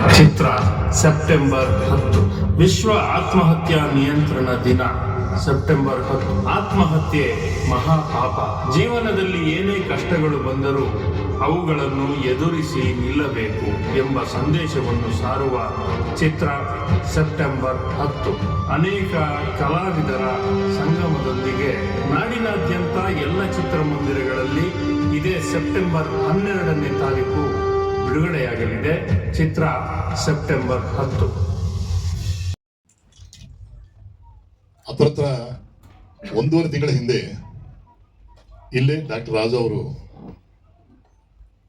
ಚಿತ್ರ September ಹತ್ತು. ವಿಶ್ವ ಆತ್ಮಹತ್ಯಾ ನಿಯಂತ್ರಣ ದಿನ. ಸೆಪ್ಟೆಂಬರ್ ಹತ್ತು. ಆತ್ಮಹತ್ಯೆ ಮಹಾಪಾಪ. ಜೀವನದಲ್ಲಿ ಏನೇ ಕಷ್ಟಗಳು ಬಂದರೂ ಅವುಗಳನ್ನು ಎದುರಿಸಿ ನಿಲ್ಲಬೇಕು ಎಂಬ ಸಂದೇಶವನ್ನು ಸಾರುವ ಚಿತ್ರ ಸೆಪ್ಟೆಂಬರ್ ಹತ್ತು. ಅನೇಕ ಕಲಾವಿದರ ಸಂಗಮದೊಂದಿಗೆ ನಾಡಿನಾದ್ಯಂತ ಎಲ್ಲ ಚಿತ್ರಮಂದಿರಗಳಲ್ಲಿ ಇದೇ ಸೆಪ್ಟೆಂಬರ್ ಹನ್ನೆರಡನೇ ತಾರೀಕು ಬಿಡುಗಡೆಯಾಗಲಿದೆ. ಚಿತ್ರ ಸೆಪ್ಟೆಂಬರ್ ಹತ್ತು. ಹತ್ರ ಒಂದೂವರೆ ತಿಂಗಳ ಹಿಂದೆ ಇಲ್ಲೇ ಡಾಕ್ಟರ್ ರಾಜ ಅವರು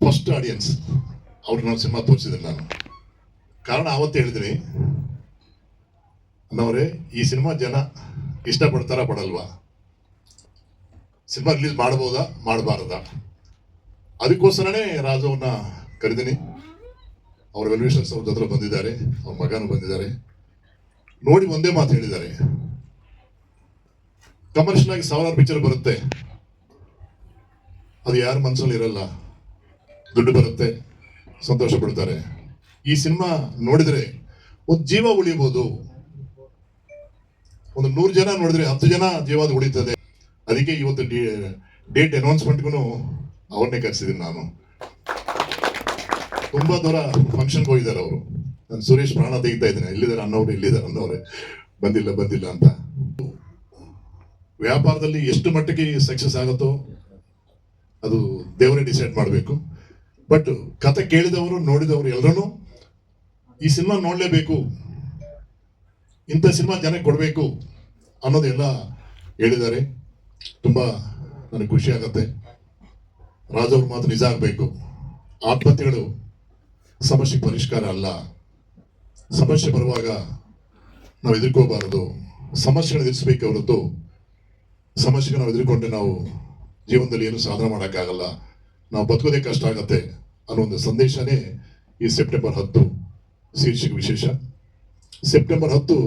ಫಸ್ಟ್ ಆಡಿಯನ್ಸ್ ಅವ್ರು ನಾನು ಸಿನಿಮಾ ತೋರಿಸಿದ್ರು ನಾನು. ಕಾರಣ ಆವತ್ತು ಹೇಳಿದ್ರಿ ಅನ್ನವರೇ ಈ ಸಿನಿಮಾ ಜನ ಇಷ್ಟಪಡ್ತಾರ ಪಡಲ್ವಾ? ಸಿನಿಮಾ ರಿಲೀಸ್ ಮಾಡ್ಬೋದಾ? ಮಾಡಬಾರ್ದಾ? ಅದಕ್ಕೋಸ್ಕರನೇ ರಾಜವನ್ನ ಕರೆದಿನಿ ಅವ್ರ ವೆಲ್ಯೂಷನ್ಸ್ ಅವ್ರ ಬಂದಿದ್ದಾರೆ. ಅವ್ರ ಮಗನೂ ಬಂದಿದ್ದಾರೆ. ನೋಡಿ ಒಂದೇ ಮಾತು ಹೇಳಿದ್ದಾರೆ. ಕಮರ್ಷಿಯಲ್ ಆಗಿ ಸಾವಿರಾರು ಪಿಕ್ಚರ್ ಬರುತ್ತೆ. ಅದು ಯಾರ ಮನಸ್ಸಲ್ಲಿ ಇರಲ್ಲ. ದುಡ್ಡು ಬರುತ್ತೆ. ಸಂತೋಷ ಪಡ್ತಾರೆ. ಈ ಸಿನಿಮಾ ನೋಡಿದ್ರೆ ಒಂದು ಜೀವ ಉಳಿಯಬಹುದು ಒಂದು ನೂರು ಜನ ನೋಡಿದ್ರೆ ಹತ್ತು ಜನ ಜೀವ ಉಳಿತದೆ. ಅದಕ್ಕೆ ಇವತ್ತು ಡೇಟ್ ಅನೌನ್ಸ್ಮೆಂಟ್ಗೂ ಅವ್ರನ್ನೇ ಕರೆಸಿದ್ದೀನಿ ನಾನು. ತುಂಬಾ ದೂರ ಫಂಕ್ಷನ್ಗೆ ಹೋಗಿದ್ದಾರೆ ಅವರು. ನಾನು ಸುರೇಶ್ ಪ್ರಾಣ ತೆಗಿತಾ ಇದ್ದೇನೆ. ಎಲ್ಲಿದ್ದಾರೆ ಅನ್ನೋರು ಎಲ್ಲಿದ್ದಾರೆ ಅನ್ನೋರೆ. ಬಂದಿಲ್ಲ ಬಂದಿಲ್ಲ ಅಂತ. ವ್ಯಾಪಾರದಲ್ಲಿ ಎಷ್ಟು ಮಟ್ಟಿಗೆ ಸಕ್ಸಸ್ ಆಗುತ್ತೋ ಅದು ದೇವರೇ ಡಿಸೈಡ್ ಮಾಡಬೇಕು. ಬಟ್ ಕತೆ ಕೇಳಿದವರು, ನೋಡಿದವರು ಎಲ್ಲರೂ ಈ ಸಿನಿಮಾ ನೋಡಲೇಬೇಕು. ಇಂಥ ಸಿನಿಮಾ ಜನಕ್ಕೆ ಕೊಡಬೇಕು ಅನ್ನೋದೆಲ್ಲ ಹೇಳಿದ್ದಾರೆ. ತುಂಬ ನನಗೆ ಖುಷಿ ಆಗತ್ತೆ. ರಾಜವ್ರ ಮಾತು ನಿಜ ಆಗಬೇಕು. ಆತ್ಮಹತ್ಯೆಗಳು ಸಮಸ್ಯೆ ಪರಿಷ್ಕಾರ ಅಲ್ಲ. ಸಮಸ್ಯೆ ಬರುವಾಗ ನಾವು ಎದುರ್ಕೋಬಾರದು. ಸಮಸ್ಯೆಗಳನ್ನ ಎದುರಿಸಬೇಕು ಹೊರತು ಸಮಸ್ಯೆಗೆ ನಾವು ಎದುರುಕೊಂಡ್ರೆ ನಾವು ಜೀವನದಲ್ಲಿ ಏನು ಸಾಧನೆ ಮಾಡೋಕ್ಕಾಗಲ್ಲ. ನಾವು ಬದುಕೋದೇ ಕಷ್ಟ ಆಗತ್ತೆ ಅನ್ನೋ ಒಂದು ಸಂದೇಶನೇ ಈ ಸೆಪ್ಟೆಂಬರ್ ಹತ್ತು ಶೀರ್ಷಿಕೆ ವಿಶೇಷ. ಸೆಪ್ಟೆಂಬರ್ ಹತ್ತು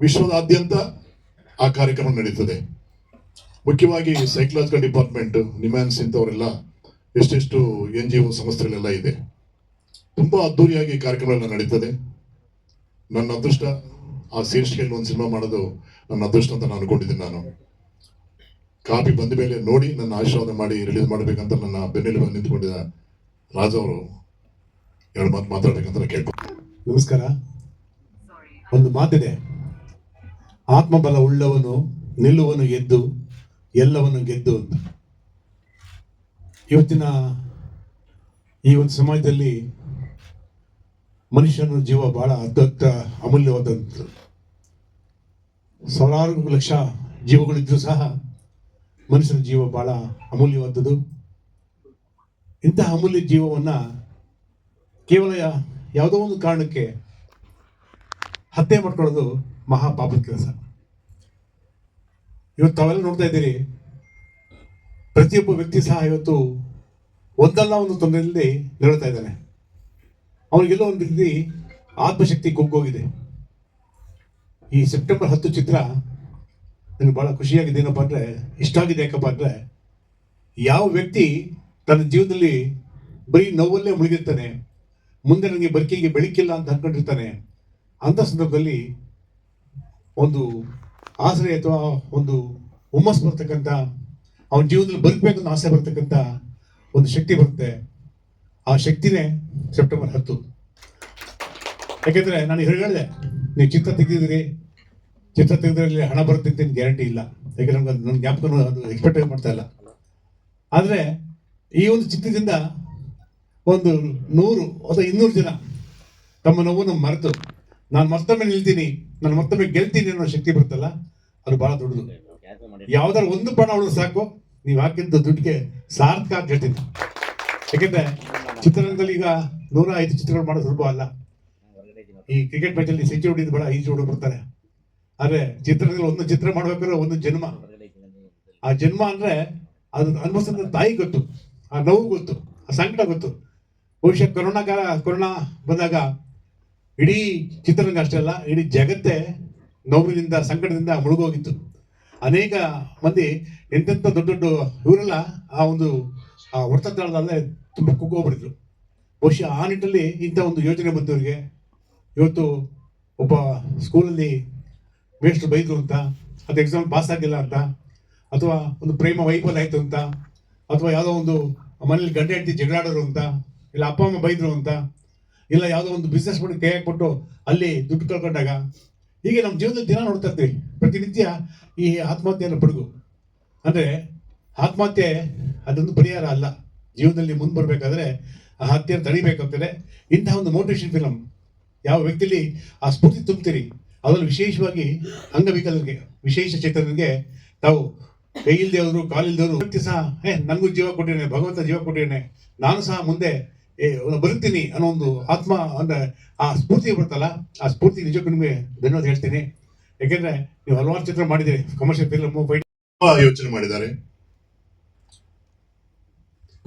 ವಿಶ್ವದಾದ್ಯಂತ ಆ ಕಾರ್ಯಕ್ರಮ ನಡೀತದೆ. ಮುಖ್ಯವಾಗಿ ಸೈಕಲಾಜಿಕಲ್ ಡಿಪಾರ್ಟ್ಮೆಂಟ್, ನಿಮ್ಯಾನ್ಸ್ ಇಂಥವರೆಲ್ಲ ಎಷ್ಟೆಷ್ಟು ಎನ್ ಜಿ ಒ ಸಂಸ್ಥೆಗಳೆಲ್ಲ ಇದೆ. ತುಂಬಾ ಅದ್ದೂರಿಯಾಗಿ ಕಾರ್ಯಕ್ರಮಗಳನ್ನ ನಡೀತದೆ. ನನ್ನ ಅದೃಷ್ಟ ಆ ಶೀರ್ಷಿಕೆಯಲ್ಲಿ ಒಂದು ಸಿನಿಮಾ ಮಾಡೋದು ನನ್ನ ಅದೃಷ್ಟ ಅಂತ ನಾನು ಅನ್ಕೊಂಡಿದ್ದೀನಿ ನಾನು. ಕಾಪಿ ಬಂದ ಮೇಲೆ ನೋಡಿ ನನ್ನ ಆಶೀರ್ವಾದ ಮಾಡಿ ರಿಲೀಸ್ ಮಾಡಬೇಕಂತ ನನ್ನ ಬೆನ್ನೆಲುಬಾಗಿ ನಿಂತ್ಕೊಂಡಿದ್ದ ರಾಜ ಅವರು ಎರಡು ಮಾತು ಮಾತಾಡ್ಬೇಕಂತ ನಾನು ಕೇಳ್ಕೊಂಡು ನಮಸ್ಕಾರ. ಒಂದು ಮಾತಿದೆ. ಆತ್ಮಬಲ ಉಳ್ಳವನು, ನಿಲ್ಲುವನು ಎದ್ದು, ಎಲ್ಲವನ್ನು ಗೆದ್ದು ಅಂತ. ಇವತ್ತಿನ ಈ ಒಂದು ಸಮಾಜದಲ್ಲಿ ಮನುಷ್ಯನ ಜೀವ ಬಹಳ ಅತ್ಯಂತ ಅಮೂಲ್ಯವಾದಂಥದ್ದು. ಸಾವಿರಾರು ಲಕ್ಷ ಜೀವಗಳಿದ್ರು ಸಹ ಮನುಷ್ಯನ ಜೀವ ಬಹಳ ಅಮೂಲ್ಯವಾದದ್ದು. ಇಂತಹ ಅಮೂಲ್ಯ ಜೀವವನ್ನು ಕೇವಲ ಯಾವುದೋ ಒಂದು ಕಾರಣಕ್ಕೆ ಹತ್ಯೆ ಮಾಡ್ಕೊಳ್ಳೋದು ಮಹಾ ಪಾಪದ ಕೆಲಸ. ಇವತ್ತು ತಾವೆಲ್ಲ ನೋಡ್ತಾ ಇದ್ದೀರಿ, ಪ್ರತಿಯೊಬ್ಬ ವ್ಯಕ್ತಿ ಸಹ ಇವತ್ತು ಒಂದಲ್ಲ ಒಂದು ತೊಂದರೆಯಲ್ಲಿ ನರಳ್ತಾ ಇದ್ದಾನೆ. ಅವನಿಗೆಲ್ಲೋ ಒಂದು ರೀತಿ ಆತ್ಮಶಕ್ತಿ ಕುಗ್ಗೋಗಿದೆ. ಈ ಸೆಪ್ಟೆಂಬರ್ ಹತ್ತು ಚಿತ್ರ ನನಗೆ ಬಹಳ ಖುಷಿಯಾಗಿದೆ. ಏನಪ್ಪ ಅಂದರೆ, ಇಷ್ಟ ಆಗಿದೆ. ಯಾಕಪ್ಪ ಅಂದರೆ, ಯಾವ ವ್ಯಕ್ತಿ ತನ್ನ ಜೀವನದಲ್ಲಿ ಬರೀ ನೋವಲ್ಲೇ ಮುಳುಗಿರ್ತಾನೆ, ಮುಂದೆ ನನಗೆ ಬದುಕಿಗೆ ಬೆಳಕಿಲ್ಲ ಅಂತ ಅನ್ಕೊಂಡಿರ್ತಾನೆ ಅಂಥ ಸಂದರ್ಭದಲ್ಲಿ ಒಂದು ಆಸರೆ ಅಥವಾ ಒಂದು ಹುಮ್ಮಸ್ ಬರ್ತಕ್ಕಂಥ, ಅವನ ಜೀವನದಲ್ಲಿ ಬದುಕಬೇಕು ಅಂತ ಆಸೆ ಬರ್ತಕ್ಕಂಥ ಒಂದು ಶಕ್ತಿ ಬರುತ್ತೆ. ಆ ಶಕ್ತಿನೇ ಸೆಪ್ಟೆಂಬರ್ ಹತ್ತು ಯಾಕೆಂದ್ರೆ ನಾನು ಹೇಳಿದೆ, ನೀವು ಚಿತ್ರ ತೆಗೆದಿದ್ದೀರಿ ಚಿತ್ರ ತೆಗೆದ್ರಲ್ಲಿ ಹಣ ಬರುತ್ತೆ ಗ್ಯಾರಂಟಿ ಇಲ್ಲ. ಯಾಕೆಂದ್ರೆ ನಮ್ಗೆ ನನ್ನ ಜ್ಞಾಪಕ ಅದು ಎಕ್ಸ್ಪೆಕ್ಟ್ ಮಾಡ್ತಾ ಇಲ್ಲ. ಆದರೆ ಈ ಒಂದು ಚಿತ್ರದಿಂದ ಒಂದು ನೂರು ಅಥವಾ ಇನ್ನೂರು ಜನ ತಮ್ಮ ನೋವನ್ನು ಮರೆತು, ನಾನು ಮತ್ತೊಮ್ಮೆ ನಿಲ್ತೀನಿ, ನಾನು ಮತ್ತೊಮ್ಮೆ ಗೆಲ್ತೀನಿ ಅನ್ನೋ ಶಕ್ತಿ ಬರುತ್ತಲ್ಲ, ಅದು ಬಹಳ ದೊಡ್ಡದು. ಯಾವ್ದಾರ ಒಂದು ಪಣ ಅವಳು ಸಾಕು, ನೀವು ಹಾಕಿದ್ದ ದುಡ್ಡಿಗೆ ಸಾರ್ಥಕ ಅಂತ ಹೇಳ್ತೀನಿ ಯಾಕೆಂದ್ರೆ ಚಿತ್ರರಂಗದಲ್ಲಿ ಈಗ ನೂರ ಐದು ಚಿತ್ರಗಳು ಮಾಡೋದು ಸುಲಭ ಅಲ್ಲ. ಈ ಕ್ರಿಕೆಟ್ ಮ್ಯಾಚಲ್ಲಿ ಸೆಂಚುರಿ ಹೊಡಿದ್ ಬಹಳ ಈಜು ಹೊಡೆದು ಬರ್ತಾರೆ. ಆದ್ರೆ ಚಿತ್ರರಂಗದಲ್ಲಿ ಒಂದು ಚಿತ್ರ ಮಾಡ್ಬೇಕಾದ್ರೆ ಒಂದು ಜನ್ಮ. ಆ ಜನ್ಮ ಅಂದ್ರೆ ಅದು ಅನುಭವಿಸಿದ ತಾಯಿ ಗೊತ್ತು, ಆ ನೋವು ಗೊತ್ತು, ಆ ಸಂಕಟ ಗೊತ್ತು. ಬಹುಶಃ ಕೊರೋನಾ ಕಾಲ ಕೊರೋನಾ ಬಂದಾಗ ಇಡೀ ಚಿತ್ರರಂಗ ಅಷ್ಟೇ ಅಲ್ಲ, ಇಡೀ ಜಗತ್ತೇ ನೋವಿನಿಂದ, ಸಂಕಟದಿಂದ ಮುಳುಗೋಗಿತ್ತು. ಅನೇಕ ಮಂದಿ ಎಂತೆಂಥ ದೊಡ್ಡ ದೊಡ್ಡ ಇವರೆಲ್ಲ ಆ ಒಂದು, ಆ ಹೊಡೆತಗಳಲ್ಲೇ ತುಂಬ ಕುಗ್ಗೋಗ್ಬಿಟ್ಟಿದ್ರು. ಬಹುಶಃ ಆ ನಿಟ್ಟಲ್ಲಿ ಇಂಥ ಒಂದು ಯೋಚನೆ ಬಂದವರಿಗೆ ಇವತ್ತು ಒಬ್ಬ ಸ್ಕೂಲಲ್ಲಿ ಮೇಷ್ಟ್ರು ಬೈದರು ಅಂತ, ಅದು ಎಕ್ಸಾಮ್ ಪಾಸ್ ಆಗಿಲ್ಲ ಅಂತ, ಅಥವಾ ಒಂದು ಪ್ರೇಮ ವೈಫಲ್ ಆಯಿತು ಅಂತ, ಅಥವಾ ಯಾವುದೋ ಒಂದು ಮನೇಲಿ ಗಂಡ ಹೆಂಡತಿ ಜಗಳಾಡೋರು ಅಂತ, ಇಲ್ಲ ಅಪ್ಪ ಅಮ್ಮ ಬೈದ್ರು ಅಂತ, ಇಲ್ಲ ಯಾವುದೋ ಒಂದು ಬಿಸ್ನೆಸ್ ಮಾಡಿ ಕೈ ಹಾಕ್ಬಿಟ್ಟು ಅಲ್ಲಿ ದುಡ್ಡು ಕಳ್ಕೊಂಡಾಗ, ಹೀಗೆ ನಮ್ಮ ಜೀವನದಲ್ಲಿ ದಿನ ನೋಡ್ತಾ ಇರ್ತೀವಿ. ಪ್ರತಿನಿತ್ಯ ಈ ಆತ್ಮಹತ್ಯೆಯನ್ನು ಪಡುಗು. ಅಂದರೆ ಆತ್ಮಹತ್ಯೆ ಅದೊಂದು ಪರಿಹಾರ ಅಲ್ಲ. ಜೀವನದಲ್ಲಿ ಮುಂದೆ ಬರಬೇಕಾದ್ರೆ ಆ ಹತ್ಯೆಯನ್ನು ತಡಿಬೇಕಾಗ್ತದೆ ಇಂತಹ ಒಂದು ಮೋಟಿವೇಶನ್ ಫಿಲಮ್ ಯಾವ ವ್ಯಕ್ತಿಲಿ ಆ ಸ್ಫೂರ್ತಿ ತುಂಬ್ತೀರಿ, ಅದರಲ್ಲಿ ವಿಶೇಷವಾಗಿ ಅಂಗವಿಕಲರಿಗೆ, ವಿಶೇಷ ಚೇತನರಿಗೆ ತಾವು ಕೈ ಇಲ್ದೇವರು ಕಾಲಿಲ್ದವರು ವ್ಯಕ್ತಿ ಸಹ ಏ ನನಗೂ ಜೀವ ಕೊಟ್ಟಿದ್ದೇನೆ, ಭಗವಂತ ಜೀವ ಕೊಟ್ಟಿದ್ದೇನೆ, ನಾನು ಸಹ ಮುಂದೆ, ಏ, ಬರುತ್ತೀನಿ ಅನ್ನೋ ಒಂದು ಆತ್ಮ, ಅಂದ್ರೆ ಆ ಸ್ಫೂರ್ತಿ ಬರ್ತಲ್ಲ ಆ ಸ್ಫೂರ್ತಿ ನಿಜಕ್ಕೂ ನಿಮಗೆ ಧನ್ಯವಾದ ಹೇಳ್ತೀನಿ. ಯಾಕೆಂದ್ರೆ ನೀವು ಹಲವಾರು ಚಿತ್ರ ಮಾಡಿದ್ದೀರಿ ಕಮರ್ಷಿಯಲ್ ಫಿಲಮ್ ಫೈಟ್ ಯೋಚನೆ ಮಾಡಿದ್ದಾರೆ.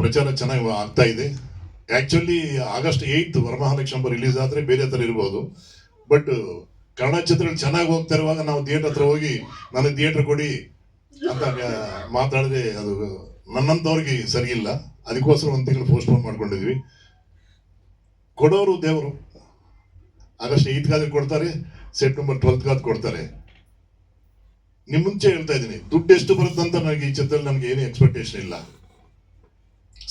ಪ್ರಚಾರ ಚೆನ್ನಾಗಿ ಆಗ್ತಾ ಇದೆ. Actually August eighth Varamahalakshmi release ಆದ್ರೆ ಬೇರೆ ತರ ಇರ್ಬೋದು. ಬಟ್ ಕನ್ನಡ ಚಿತ್ರಗಳು ಚೆನ್ನಾಗಿ ಹೋಗ್ತಾ ಇರುವಾಗ ನಾವು ಥಿಯೇಟರ್ ಹತ್ರ ಹೋಗಿ ನನಗೆ ಥಿಯೇಟರ್ ಕೊಡಿ ಅಂತ ಮಾತಾಡಿದ್ರೆ ಅದು ನನ್ನಂಥವ್ರಿಗೆ ಸರಿಯಿಲ್ಲ ಅದಕ್ಕೋಸ್ಕರ ಒಂದು ತಿಂಗಳು ಪೋಸ್ಟ್ಪೋನ್ ಮಾಡ್ಕೊಂಡಿದ್ವಿ. ಕೊಡೋರು ದೇವರು. ಆಗಸ್ಟ್ ಏಯ್ತ್ಗಾದ್ರೆ ಕೊಡ್ತಾರೆ ಸೆಪ್ಟೆಂಬರ್ ಟ್ವೆಲ್ತ್ಗಾದ್ ಕೊಡ್ತಾರೆ. ನಿಮ್ಮ ಮುಂಚೆ ಹೇಳ್ತಾ ಇದ್ದೀನಿ, ದುಡ್ಡು ಎಷ್ಟು ಬರುತ್ತಂತ ನನಗೆ ಈ ಚಿತ್ರದಲ್ಲಿ ನನಗೆ ಏನು ಎಕ್ಸ್ಪೆಕ್ಟೇಷನ್ ಇಲ್ಲ.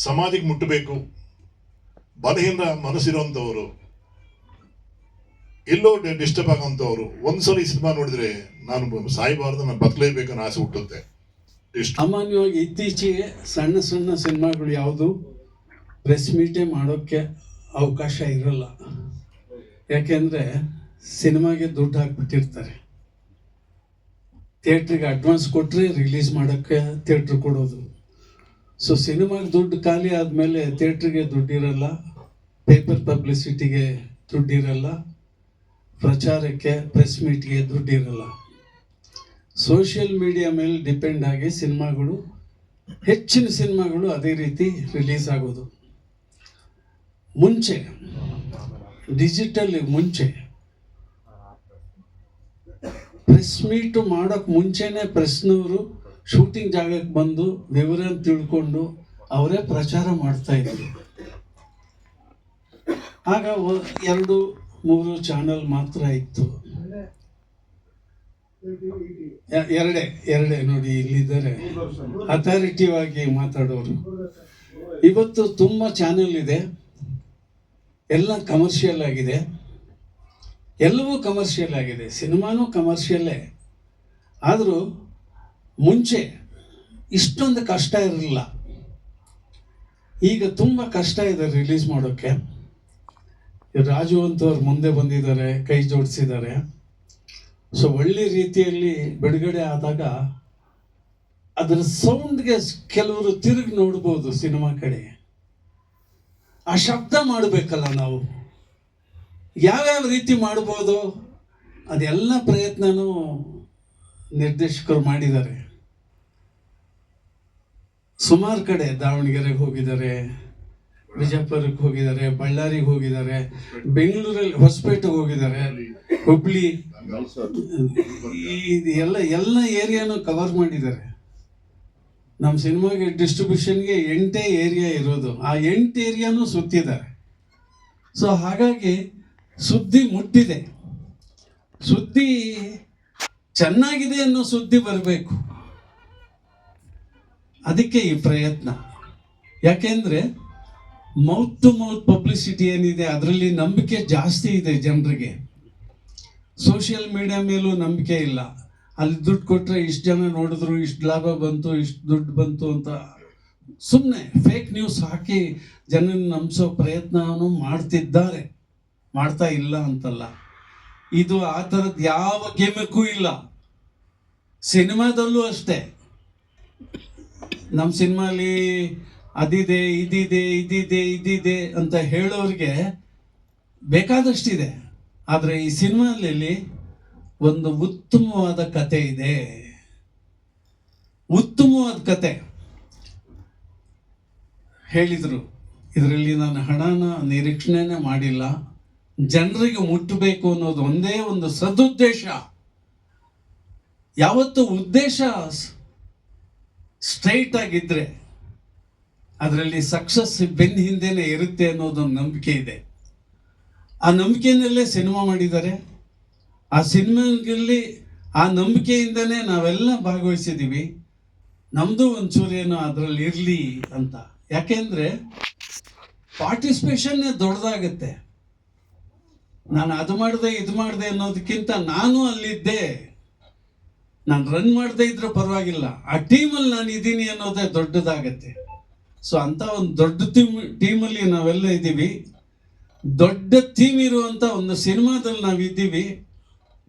ಸಮಾಧಿಗೆ ಮುಟ್ಟಬೇಕು. ಬಲಹೀನ ಮನಸ್ಸಿರುವಂತವರು ಎಲ್ಲೋ ಡಿಸ್ಟರ್ಬ್ ಆಗೋಂಥವ್ರು ಒಂದ್ಸಲ ಈ ಸಿನಿಮಾ ನೋಡಿದ್ರೆ ನಾನು ಸಾಯಬಾರ್ದು ನಾನು ಬದಲೇಬೇಕು ಅನ್ನೋ ಆಸೆ ಹುಟ್ಟುತ್ತೆ. ಸಾಮಾನ್ಯವಾಗಿ ಇತ್ತೀಚೆಗೆ ಸಣ್ಣ ಸಣ್ಣ ಸಿನಿಮಾಗಳು ಯಾವುದು ಪ್ರೆಸ್ ಮೀಟೇ ಮಾಡೋಕ್ಕೆ ಅವಕಾಶ ಇರಲ್ಲ. ಯಾಕೆಂದರೆ ಸಿನಿಮಾಗೆ ದುಡ್ಡು ಹಾಕ್ಬಿಟ್ಟಿರ್ತಾರೆ. ಥಿಯೇಟ್ರಿಗೆ ಅಡ್ವಾನ್ಸ್ ಕೊಟ್ಟರೆ ರಿಲೀಸ್ ಮಾಡೋಕ್ಕೆ ಥಿಯೇಟ್ರ್ ಕೊಡೋದು. ಸೊ ಸಿನಿಮಾಗೆ ದುಡ್ಡು ಖಾಲಿ ಆದಮೇಲೆ ಥಿಯೇಟ್ರಿಗೆ ದುಡ್ಡಿರಲ್ಲ ಪೇಪರ್ ಪಬ್ಲಿಸಿಟಿಗೆ ದುಡ್ಡಿರಲ್ಲ, ಪ್ರಚಾರಕ್ಕೆ ಪ್ರೆಸ್ ಮೀಟ್ಗೆ ದುಡ್ಡಿರಲ್ಲ. ಸೋಷಿಯಲ್ ಮೀಡಿಯಾ ಮೇಲೆ ಡಿಪೆಂಡ್ ಆಗಿ ಸಿನಿಮಾಗಳು, ಹೆಚ್ಚಿನ ಸಿನಿಮಾಗಳು ಅದೇ ರೀತಿ ರಿಲೀಸ್ ಆಗೋದು. ಮುಂಚೆ ಡಿಜಿಟಲ್ ಮುಂಚೆ ಪ್ರೆಸ್ ಮೀಟು ಮಾಡೋಕ್ಕೆ ಮುಂಚೆನೇ ಪ್ರೆಸ್ನವರು ಶೂಟಿಂಗ್ ಜಾಗಕ್ಕೆ ಬಂದು ವಿವರನ ತಿಳ್ಕೊಂಡು ಅವರೇ ಪ್ರಚಾರ ಮಾಡ್ತಾ ಇದ್ರು. ಆಗ ಎರಡು, ಮೂರು ಚಾನಲ್ ಮಾತ್ರ ಇತ್ತು. ಎರಡೇ ಎರಡೇ ನೋಡಿ ಇಲ್ಲಿದ್ದಾರೆ. ಅಥಾರಿಟಿವ್ ಆಗಿ ಮಾತಾಡೋರು. ಇವತ್ತು ತುಂಬ ಚಾನೆಲ್ ಇದೆ. ಎಲ್ಲ ಕಮರ್ಷಿಯಲ್ ಆಗಿದೆ. ಎಲ್ಲವೂ ಕಮರ್ಷಿಯಲ್ ಆಗಿದೆ. ಸಿನಿಮಾನೂ ಕಮರ್ಷಿಯಲ್ಲೇ ಆದರೂ ಮುಂಚೆ ಇಷ್ಟೊಂದು ಕಷ್ಟ ಇರಲಿಲ್ಲ. ಈಗ ತುಂಬ ಕಷ್ಟ ಇದೆ ರಿಲೀಸ್ ಮಾಡೋಕ್ಕೆ ರಾಜು ಅಂತವ್ರು ಮುಂದೆ ಬಂದಿದ್ದಾರೆ, ಕೈ ಜೋಡಿಸಿದ್ದಾರೆ. ಸೊ ಒಳ್ಳೆ ರೀತಿಯಲ್ಲಿ ಬಿಡುಗಡೆ ಆದಾಗ ಅದರ ಸೌಂಡ್ಗೆ ಕೆಲವರು ತಿರುಗಿ ನೋಡ್ಬೋದು ಸಿನಿಮಾ ಕಡೆ. ಆ ಶಬ್ದ ಮಾಡಬೇಕಲ್ಲ ನಾವು. ಯಾವ್ಯಾವ ರೀತಿ ಮಾಡ್ಬೋದು ಅದೆಲ್ಲ ಪ್ರಯತ್ನನೂ ನಿರ್ದೇಶಕರು ಮಾಡಿದ್ದಾರೆ. ಸುಮಾರು ಕಡೆ ದಾವಣಗೆರೆಗೆ ಹೋಗಿದ್ದಾರೆ ಬಿಜಾಪುರಕ್ಕೆ ಹೋಗಿದ್ದಾರೆ, ಬಳ್ಳಾರಿಗೆ ಹೋಗಿದ್ದಾರೆ ಬೆಂಗಳೂರಲ್ಲಿ ಹೊಸಪೇಟೆಗೆ ಹೋಗಿದ್ದಾರೆ, ಹುಬ್ಳಿ ಎಲ್ಲ ಎಲ್ಲ ಏರಿಯಾನು ಕವರ್ ಮಾಡಿದ್ದಾರೆ. ನಮ್ಮ ಸಿನಿಮಾಗೆ ಡಿಸ್ಟ್ರಿಬ್ಯೂಷನ್ಗೆ ಎಂಟೇ ಏರಿಯಾ ಇರೋದು, ಆ ಎಂಟು ಏರಿಯಾನು ಸುತ್ತಿದ್ದಾರೆ. ಸೊ ಹಾಗಾಗಿ ಸುದ್ದಿ ಮುಟ್ಟಿದೆ. ಸುದ್ದಿ ಚೆನ್ನಾಗಿದೆ ಅನ್ನೋ ಸುದ್ದಿ ಬರಬೇಕು. ಅದಕ್ಕೆ ಈ ಪ್ರಯತ್ನ. ಯಾಕೆಂದ್ರೆ ಮೌತ್ ಟು ಮೌತ್ ಪಬ್ಲಿಸಿಟಿ ಏನಿದೆ, ಅದರಲ್ಲಿ ನಂಬಿಕೆ ಜಾಸ್ತಿ ಇದೆ ಜನರಿಗೆ. ಸೋಷಿಯಲ್ ಮೀಡಿಯಾ ಮೇಲೂ ನಂಬಿಕೆ ಇಲ್ಲ. ಅಲ್ಲಿ ದುಡ್ಡು ಕೊಟ್ಟರೆ ಇಷ್ಟು ಜನ ನೋಡಿದ್ರು, ಇಷ್ಟು ಲಾಭ ಬಂತು, ಇಷ್ಟು ದುಡ್ಡು ಬಂತು ಅಂತ ಸುಮ್ಮನೆ ಫೇಕ್ ನ್ಯೂಸ್ ಹಾಕಿ ಜನನ ನಂಬಿಸೋ ಪ್ರಯತ್ನವನ್ನು ಮಾಡ್ತಿದ್ದಾರೆ. ಮಾಡ್ತಾ ಇಲ್ಲ ಅಂತಲ್ಲ. ಇದು ಆ ಥರದ್ದು ಯಾವ ಗೇಮಕ್ಕೂ ಇಲ್ಲ. ಸಿನಿಮಾದಲ್ಲೂ ಅಷ್ಟೇ. ನಮ್ಮ ಸಿನಿಮಾಲಿ ಅದಿದೆ, ಇದಿದೆ ಇದಿದೆ ಇದಿದೆ ಅಂತ ಹೇಳೋರಿಗೆ ಬೇಕಾದಷ್ಟಿದೆ. ಆದರೆ ಈ ಸಿನಿಮಾಲಲ್ಲಿ ಒಂದು ಉತ್ತಮವಾದ ಕತೆ ಇದೆ. ಉತ್ತಮವಾದ ಕತೆ. ಹೇಳಿದರು, ಇದರಲ್ಲಿ ನಾನು ಹಣನ ನಿರೀಕ್ಷಣೆನೇ ಮಾಡಿಲ್ಲ. ಜನರಿಗೆ ಮುಟ್ಟಬೇಕು ಅನ್ನೋದು ಒಂದೇ ಒಂದು ಸದುದ್ದೇಶ. ಯಾವತ್ತು ಉದ್ದೇಶ ಸ್ಟ್ರೈಟ್ ಆಗಿದ್ರೆ ಅದರಲ್ಲಿ ಸಕ್ಸಸ್ ಬೆನ್ನ ಹಿಂದೆನೆ ಇರುತ್ತೆ ಅನ್ನೋದೊಂದು ನಂಬಿಕೆ ಇದೆ. ಆ ನಂಬಿಕೆಯಲ್ಲೇ ಸಿನಿಮಾ ಮಾಡಿದ್ದಾರೆ. ಆ ಸಿನಿಮಾಗಳಲ್ಲಿ ಆ ನಂಬಿಕೆಯಿಂದನೇ ನಾವೆಲ್ಲ ಭಾಗವಹಿಸಿದ್ದೀವಿ. ನಮ್ಮದು ಒಂಚೂರು ಏನೋ ಅದರಲ್ಲಿ ಇರಲಿ ಅಂತ. ಯಾಕೆಂದರೆ ಪಾರ್ಟಿಸಿಪೇಷನ್ನೇ ದೊಡ್ಡದಾಗತ್ತೆ. ನಾನು ಅದು ಮಾಡಿದೆ, ಇದು ಮಾಡಿದೆ ಅನ್ನೋದಕ್ಕಿಂತ ನಾನು ಅಲ್ಲಿದ್ದೆ. ನಾನು ರನ್ ಮಾಡದೇ ಇದ್ರೆ ಪರವಾಗಿಲ್ಲ. ಆ ಟೀಮಲ್ಲಿ ನಾನು ಇದ್ದೀನಿ ಅನ್ನೋದೇ ದೊಡ್ಡದಾಗತ್ತೆ. ಸೊ ಅಂತ ಒಂದು ದೊಡ್ಡ ಟೀಮ್ ಟೀಮಲ್ಲಿ ನಾವೆಲ್ಲ ಇದ್ದೀವಿ. ದೊಡ್ಡ ಥೀಮ್ ಇರುವಂಥ ಒಂದು ಸಿನಿಮಾದಲ್ಲಿ ನಾವು ಇದ್ದೀವಿ.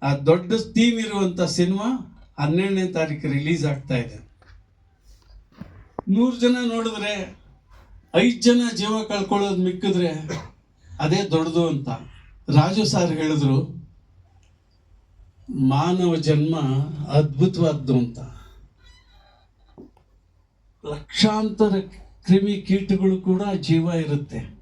ಆ ದೊಡ್ಡ ಥೀಮ್ ಇರುವಂಥ ಸಿನಿಮಾ ಹನ್ನೆರಡನೇ ತಾರೀಕು ರಿಲೀಸ್ ಆಗ್ತಾ ಇದೆ. ನೂರು ಜನ ನೋಡಿದ್ರೆ, ಐದು ಜನ ಜೀವ ಕಳ್ಕೊಳ್ಳೋದು ಮಿಕ್ಕಿದ್ರೆ, ಅದೇ ದೊಡ್ಡದು ಅಂತ. ರಾಜು ಸಾರ್ ಹೇಳಿದ್ರು ಮಾನವ ಜನ್ಮ ಅದ್ಭುತವಾದ್ದು ಅಂತ. ಲಕ್ಷಾಂತರ ಕ್ರಿಮಿ ಕೀಟಗಳು ಕೂಡ ಜೀವ ಇರುತ್ತೆ.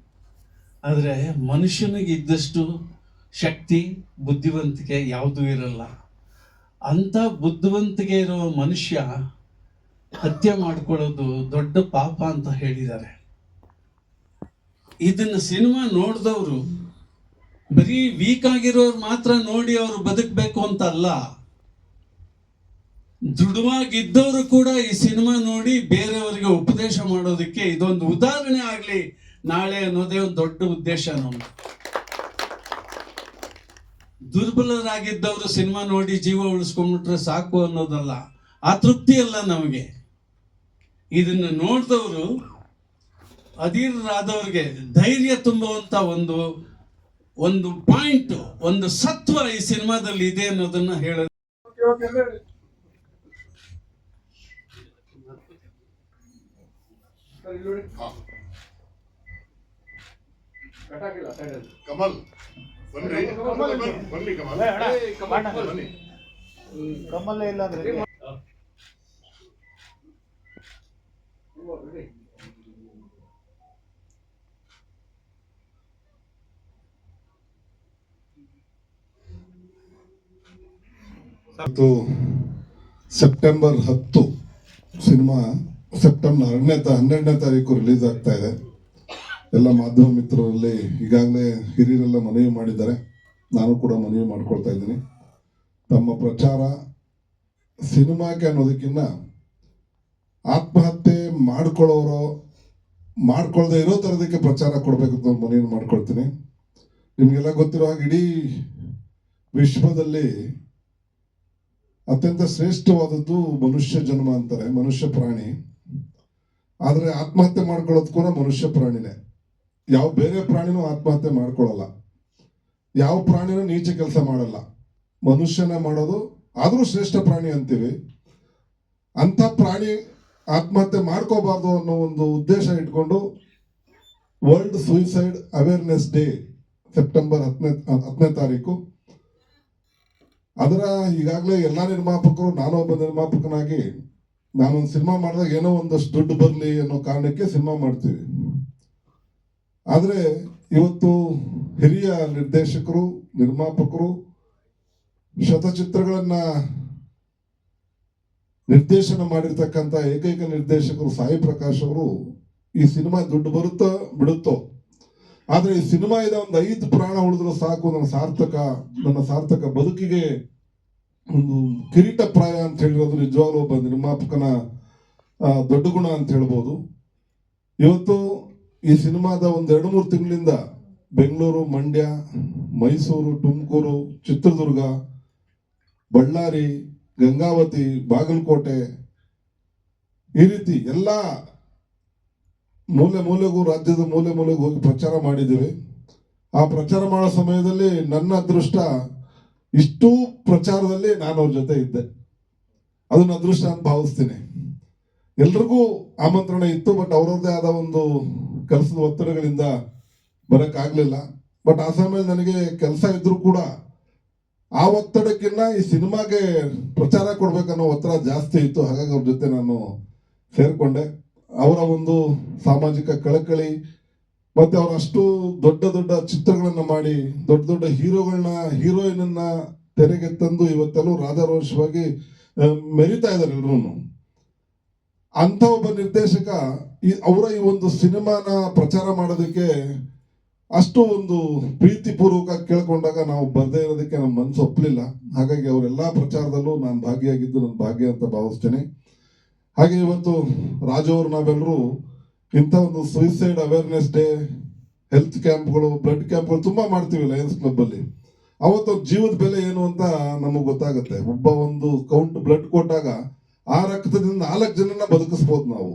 ಆದರೆ ಮನುಷ್ಯನಿಗೆ ಇದ್ದಷ್ಟು ಶಕ್ತಿ, ಬುದ್ಧಿವಂತಿಕೆ ಯಾವುದೂ ಇರಲ್ಲ. ಅಂಥ ಬುದ್ಧಿವಂತಿಕೆ ಇರೋ ಮನುಷ್ಯ ಹತ್ಯೆ ಮಾಡ್ಕೊಳ್ಳೋದು ದೊಡ್ಡ ಪಾಪ ಅಂತ ಹೇಳಿದ್ದಾರೆ. ಇದನ್ನು ಸಿನಿಮಾ ನೋಡಿದವರು ಬರೀ ವೀಕ್ ಆಗಿರೋರು ಮಾತ್ರ ನೋಡಿ ಅವರು ಬದುಕಬೇಕು ಅಂತ ಅಲ್ಲ ದೃಢವಾಗಿದ್ದವರು ಕೂಡ ಈ ಸಿನಿಮಾ ನೋಡಿ ಬೇರೆಯವರಿಗೆ ಉಪದೇಶ ಮಾಡೋದಕ್ಕೆ ಇದೊಂದು ಉದಾಹರಣೆ ಆಗಲಿ. ನಾಳೆ ಅನ್ನೋದೇ ಒಂದು ದೊಡ್ಡ ಉದ್ದೇಶ ನಮ್ಮ ದುರ್ಬಲರಾಗಿದ್ದವರು ಸಿನಿಮಾ ನೋಡಿ ಜೀವ ಉಳಿಸ್ಕೊಂಡ್ಬಿಟ್ರೆ ಸಾಕು ಅನ್ನೋದಲ್ಲ. ಆ ತೃಪ್ತಿ ಅಲ್ಲ ನಮಗೆ. ಇದನ್ನ ನೋಡಿದವರು ಅಧೀರರಾದವ್ರಿಗೆ ಧೈರ್ಯ ತುಂಬುವಂತ ಒಂದು ಒಂದು ಪಾಯಿಂಟ್ ಒಂದು ಸತ್ವ ಈ ಸಿನಿಮಾದಲ್ಲಿ ಇದೆ ಅನ್ನೋದನ್ನ ಹೇಳ ಕಮಲ್ ಬನ್ನಿ. ಕಮಲ್ ಇಲ್ಲ ಅಂದ್ರೆ ಇವತ್ತು ಸೆಪ್ಟೆಂಬರ್ ಹತ್ತು ಸಿನಿಮಾ, ಸೆಪ್ಟೆಂಬರ್ ಹನ್ನೆರಡನೇ ಹನ್ನೆರಡನೇ ತಾರೀಕು ರಿಲೀಸ್ ಆಗ್ತಾ ಇದೆ. ಎಲ್ಲ ಮಾಧ್ಯಮ ಮಿತ್ರರಲ್ಲಿ ಈಗಾಗಲೇ ಹಿರಿಯರೆಲ್ಲ ಮನವಿ ಮಾಡಿದ್ದಾರೆ. ನಾನು ಕೂಡ ಮನವಿ ಮಾಡ್ಕೊಳ್ತಾ ಇದ್ದೀನಿ. ತಮ್ಮ ಪ್ರಚಾರ ಸಿನಿಮಾಕ್ಕೆ ಅನ್ನೋದಕ್ಕಿಂತ ಆತ್ಮಹತ್ಯೆ ಮಾಡ್ಕೊಳ್ಳೋರು, ಮಾಡ್ಕೊಳ್ದೆ ಇರೋ ಥರದಕ್ಕೆ ಪ್ರಚಾರ ಕೊಡಬೇಕು ಅಂತ ಮನವಿ ಮಾಡ್ಕೊಳ್ತೀನಿ. ನಿಮಗೆಲ್ಲ ಗೊತ್ತಿರೋ ಹಾಗೆ ಇಡೀ ವಿಶ್ವದಲ್ಲಿ ಅತ್ಯಂತ ಶ್ರೇಷ್ಠವಾದದ್ದು ಮನುಷ್ಯ ಜನ್ಮ ಅಂತಾರೆ, ಮನುಷ್ಯ ಪ್ರಾಣಿ. ಆದರೆ ಆತ್ಮಹತ್ಯೆ ಮಾಡ್ಕೊಳ್ಳೋದು ಕೂಡ ಮನುಷ್ಯ ಪ್ರಾಣಿನೇ. ಯಾವ ಬೇರೆ ಪ್ರಾಣಿನೂ ಆತ್ಮಹತ್ಯೆ ಮಾಡ್ಕೊಳ್ಳಲ್ಲ. ಯಾವ ಪ್ರಾಣಿನೂ ನೀಚ ಕೆಲಸ ಮಾಡಲ್ಲ. ಮನುಷ್ಯನ ಮಾಡೋದು ಆದರೂ ಶ್ರೇಷ್ಠ ಪ್ರಾಣಿ ಅಂತೀವಿ. ಅಂಥ ಪ್ರಾಣಿ ಆತ್ಮಹತ್ಯೆ ಮಾಡ್ಕೋಬಾರ್ದು ಅನ್ನೋ ಒಂದು ಉದ್ದೇಶ ಇಟ್ಕೊಂಡು world suicide awareness day September ಹತ್ತನೇ ಹತ್ತನೇ ತಾರೀಕು. ಅದರ ಈಗಾಗಲೇ ಎಲ್ಲ ನಿರ್ಮಾಪಕರು, ನಾನು ಒಬ್ಬ ನಿರ್ಮಾಪಕನಾಗಿ, ನಾನೊಂದು ಸಿನಿಮಾ ಮಾಡಿದಾಗ ಏನೋ ಒಂದಷ್ಟು ದುಡ್ಡು ಬರಲಿ ಅನ್ನೋ ಕಾರಣಕ್ಕೆ ಸಿನಿಮಾ ಮಾಡ್ತೀವಿ. ಆದರೆ ಇವತ್ತು ಹಿರಿಯ ನಿರ್ದೇಶಕರು, ನಿರ್ಮಾಪಕರು ಶತಚಿತ್ರಗಳನ್ನು ನಿರ್ದೇಶನ ಮಾಡಿರ್ತಕ್ಕಂಥ ಏಕೈಕ ನಿರ್ದೇಶಕರು ಸಾಯಿ ಪ್ರಕಾಶ್ ಅವರು, ಈ ಸಿನಿಮಾ ದುಡ್ಡು ಬರುತ್ತೋ ಬಿಡುತ್ತೋ ಆದ್ರೆ ಈ ಸಿನಿಮಾ ಇದೆ ಒಂದು ಐದು ಪ್ರಾಣ ಉಳಿದ್ರೆ ಸಾಕು, ನನ್ನ ಸಾರ್ಥಕ ನನ್ನ ಸಾರ್ಥಕ ಬದುಕಿಗೆ ಒಂದು ಕಿರೀಟ ಪ್ರಾಯ ಅಂತ ಹೇಳಿರೋದು ನಿಜವಾಗ್ಲೂ ಒಬ್ಬ ನಿರ್ಮಾಪಕನ ದೊಡ್ಡ ಗುಣ ಅಂತ ಹೇಳ್ಬೋದು. ಇವತ್ತು ಈ ಸಿನಿಮಾದ ಒಂದು ಎರಡು ಮೂರು ತಿಂಗಳಿಂದ ಬೆಂಗಳೂರು, ಮಂಡ್ಯ, ಮೈಸೂರು, ತುಮಕೂರು, ಚಿತ್ರದುರ್ಗ, ಬಳ್ಳಾರಿ, ಗಂಗಾವತಿ, ಬಾಗಲಕೋಟೆ ಈ ರೀತಿ ಎಲ್ಲ ಮೂಲೆ ಮೂಲೆಗೂ ರಾಜ್ಯದ ಮೂಲೆ ಮೂಲೆಗೂ ಹೋಗಿ ಪ್ರಚಾರ ಮಾಡಿದ್ದೀವಿ. ಆ ಪ್ರಚಾರ ಮಾಡೋ ಸಮಯದಲ್ಲಿ ನನ್ನ ಅದೃಷ್ಟ ಇಷ್ಟು ಪ್ರಚಾರದಲ್ಲಿ ನಾನು ಅವ್ರ ಜೊತೆ ಇದ್ದೆ. ಅದನ್ನ ಅದೃಷ್ಟ ಅಂತ ಭಾವಿಸ್ತೀನಿ. ಎಲ್ರಿಗೂ ಆಮಂತ್ರಣ ಇತ್ತು, ಬಟ್ ಅವರದ್ದೇ ಆದ ಒಂದು ಕೆಲಸದ ಒತ್ತಡಗಳಿಂದ ಬರೋಕ್ಕಾಗಲಿಲ್ಲ. ಬಟ್ ಆ ಸಮಯದಲ್ಲಿ ನನಗೆ ಕೆಲಸ ಇದ್ದರೂ ಕೂಡ ಆ ಒತ್ತಡಕ್ಕಿನ್ನ ಈ ಸಿನಿಮಾಗೆ ಪ್ರಚಾರ ಕೊಡಬೇಕನ್ನೋ ಒತ್ತಡ ಜಾಸ್ತಿ ಇತ್ತು. ಹಾಗಾಗಿ ಅವ್ರ ಜೊತೆ ನಾನು ಸೇರ್ಕೊಂಡೆ. ಅವರ ಒಂದು ಸಾಮಾಜಿಕ ಕಳಕಳಿ ಮತ್ತೆ ಅವರು ಅಷ್ಟು ದೊಡ್ಡ ದೊಡ್ಡ ಚಿತ್ರಗಳನ್ನ ಮಾಡಿ, ದೊಡ್ಡ ದೊಡ್ಡ ಹೀರೋಗಳನ್ನ, ಹೀರೋಯಿನನ್ನ ತೆರೆಗೆ ತಂದು ಇವತ್ತೆಲ್ಲೂ ರಾಧಾರೋಷವಾಗಿ ಮೆರಿತಾ ಇದ್ದಾರೆ ಎಲ್ರೂ ಅಂತ ಒಬ್ಬ ನಿರ್ದೇಶಕ ಈ, ಅವರ ಈ ಒಂದು ಸಿನಿಮಾನ ಪ್ರಚಾರ ಮಾಡೋದಕ್ಕೆ ಅಷ್ಟು ಒಂದು ಪ್ರೀತಿಪೂರ್ವಕ ಕೇಳ್ಕೊಂಡಾಗ ನಾವು ಬರ್ದೇ ಇರೋದಕ್ಕೆ ನಮ್ಮ ಮನಸ್ಸು ಒಪ್ಪಲಿಲ್ಲ ಹಾಗಾಗಿ ಅವರೆಲ್ಲ ಪ್ರಚಾರದಲ್ಲೂ ನಾನು ಭಾಗಿಯಾಗಿದ್ದು ನನ್ನ ಭಾಗ್ಯ ಅಂತ ಭಾವಿಸ್ತೇನೆ. ಹಾಗೆ ಇವತ್ತು ರಾಜು ಅವರು ನಾವೆಲ್ಲರೂ ಇಂಥ ಒಂದು ಸುಯಿಸೈಡ್ ಅವೇರ್ನೆಸ್ ಡೇ ಹೆಲ್ತ್ ಕ್ಯಾಂಪ್ಗಳು ಬ್ಲಡ್ ಕ್ಯಾಂಪ್ಗಳು ತುಂಬಾ ಮಾಡ್ತೀವಿ ಲಯನ್ಸ್ ಕ್ಲಬ್ ಅಲ್ಲಿ. ಅವತ್ತು ಜೀವದ ಬೆಲೆ ಏನು ಅಂತ ನಮಗೆ ಗೊತ್ತಾಗುತ್ತೆ. ಒಬ್ಬ ಒಂದು ಕೌಂಟ್ ಬ್ಲಡ್ ಕೊಟ್ಟಾಗ ಆ ರಕ್ತದಿಂದ ನಾಲ್ಕು ಜನನ ಬದುಕಿಸ್ಬೋದು ನಾವು.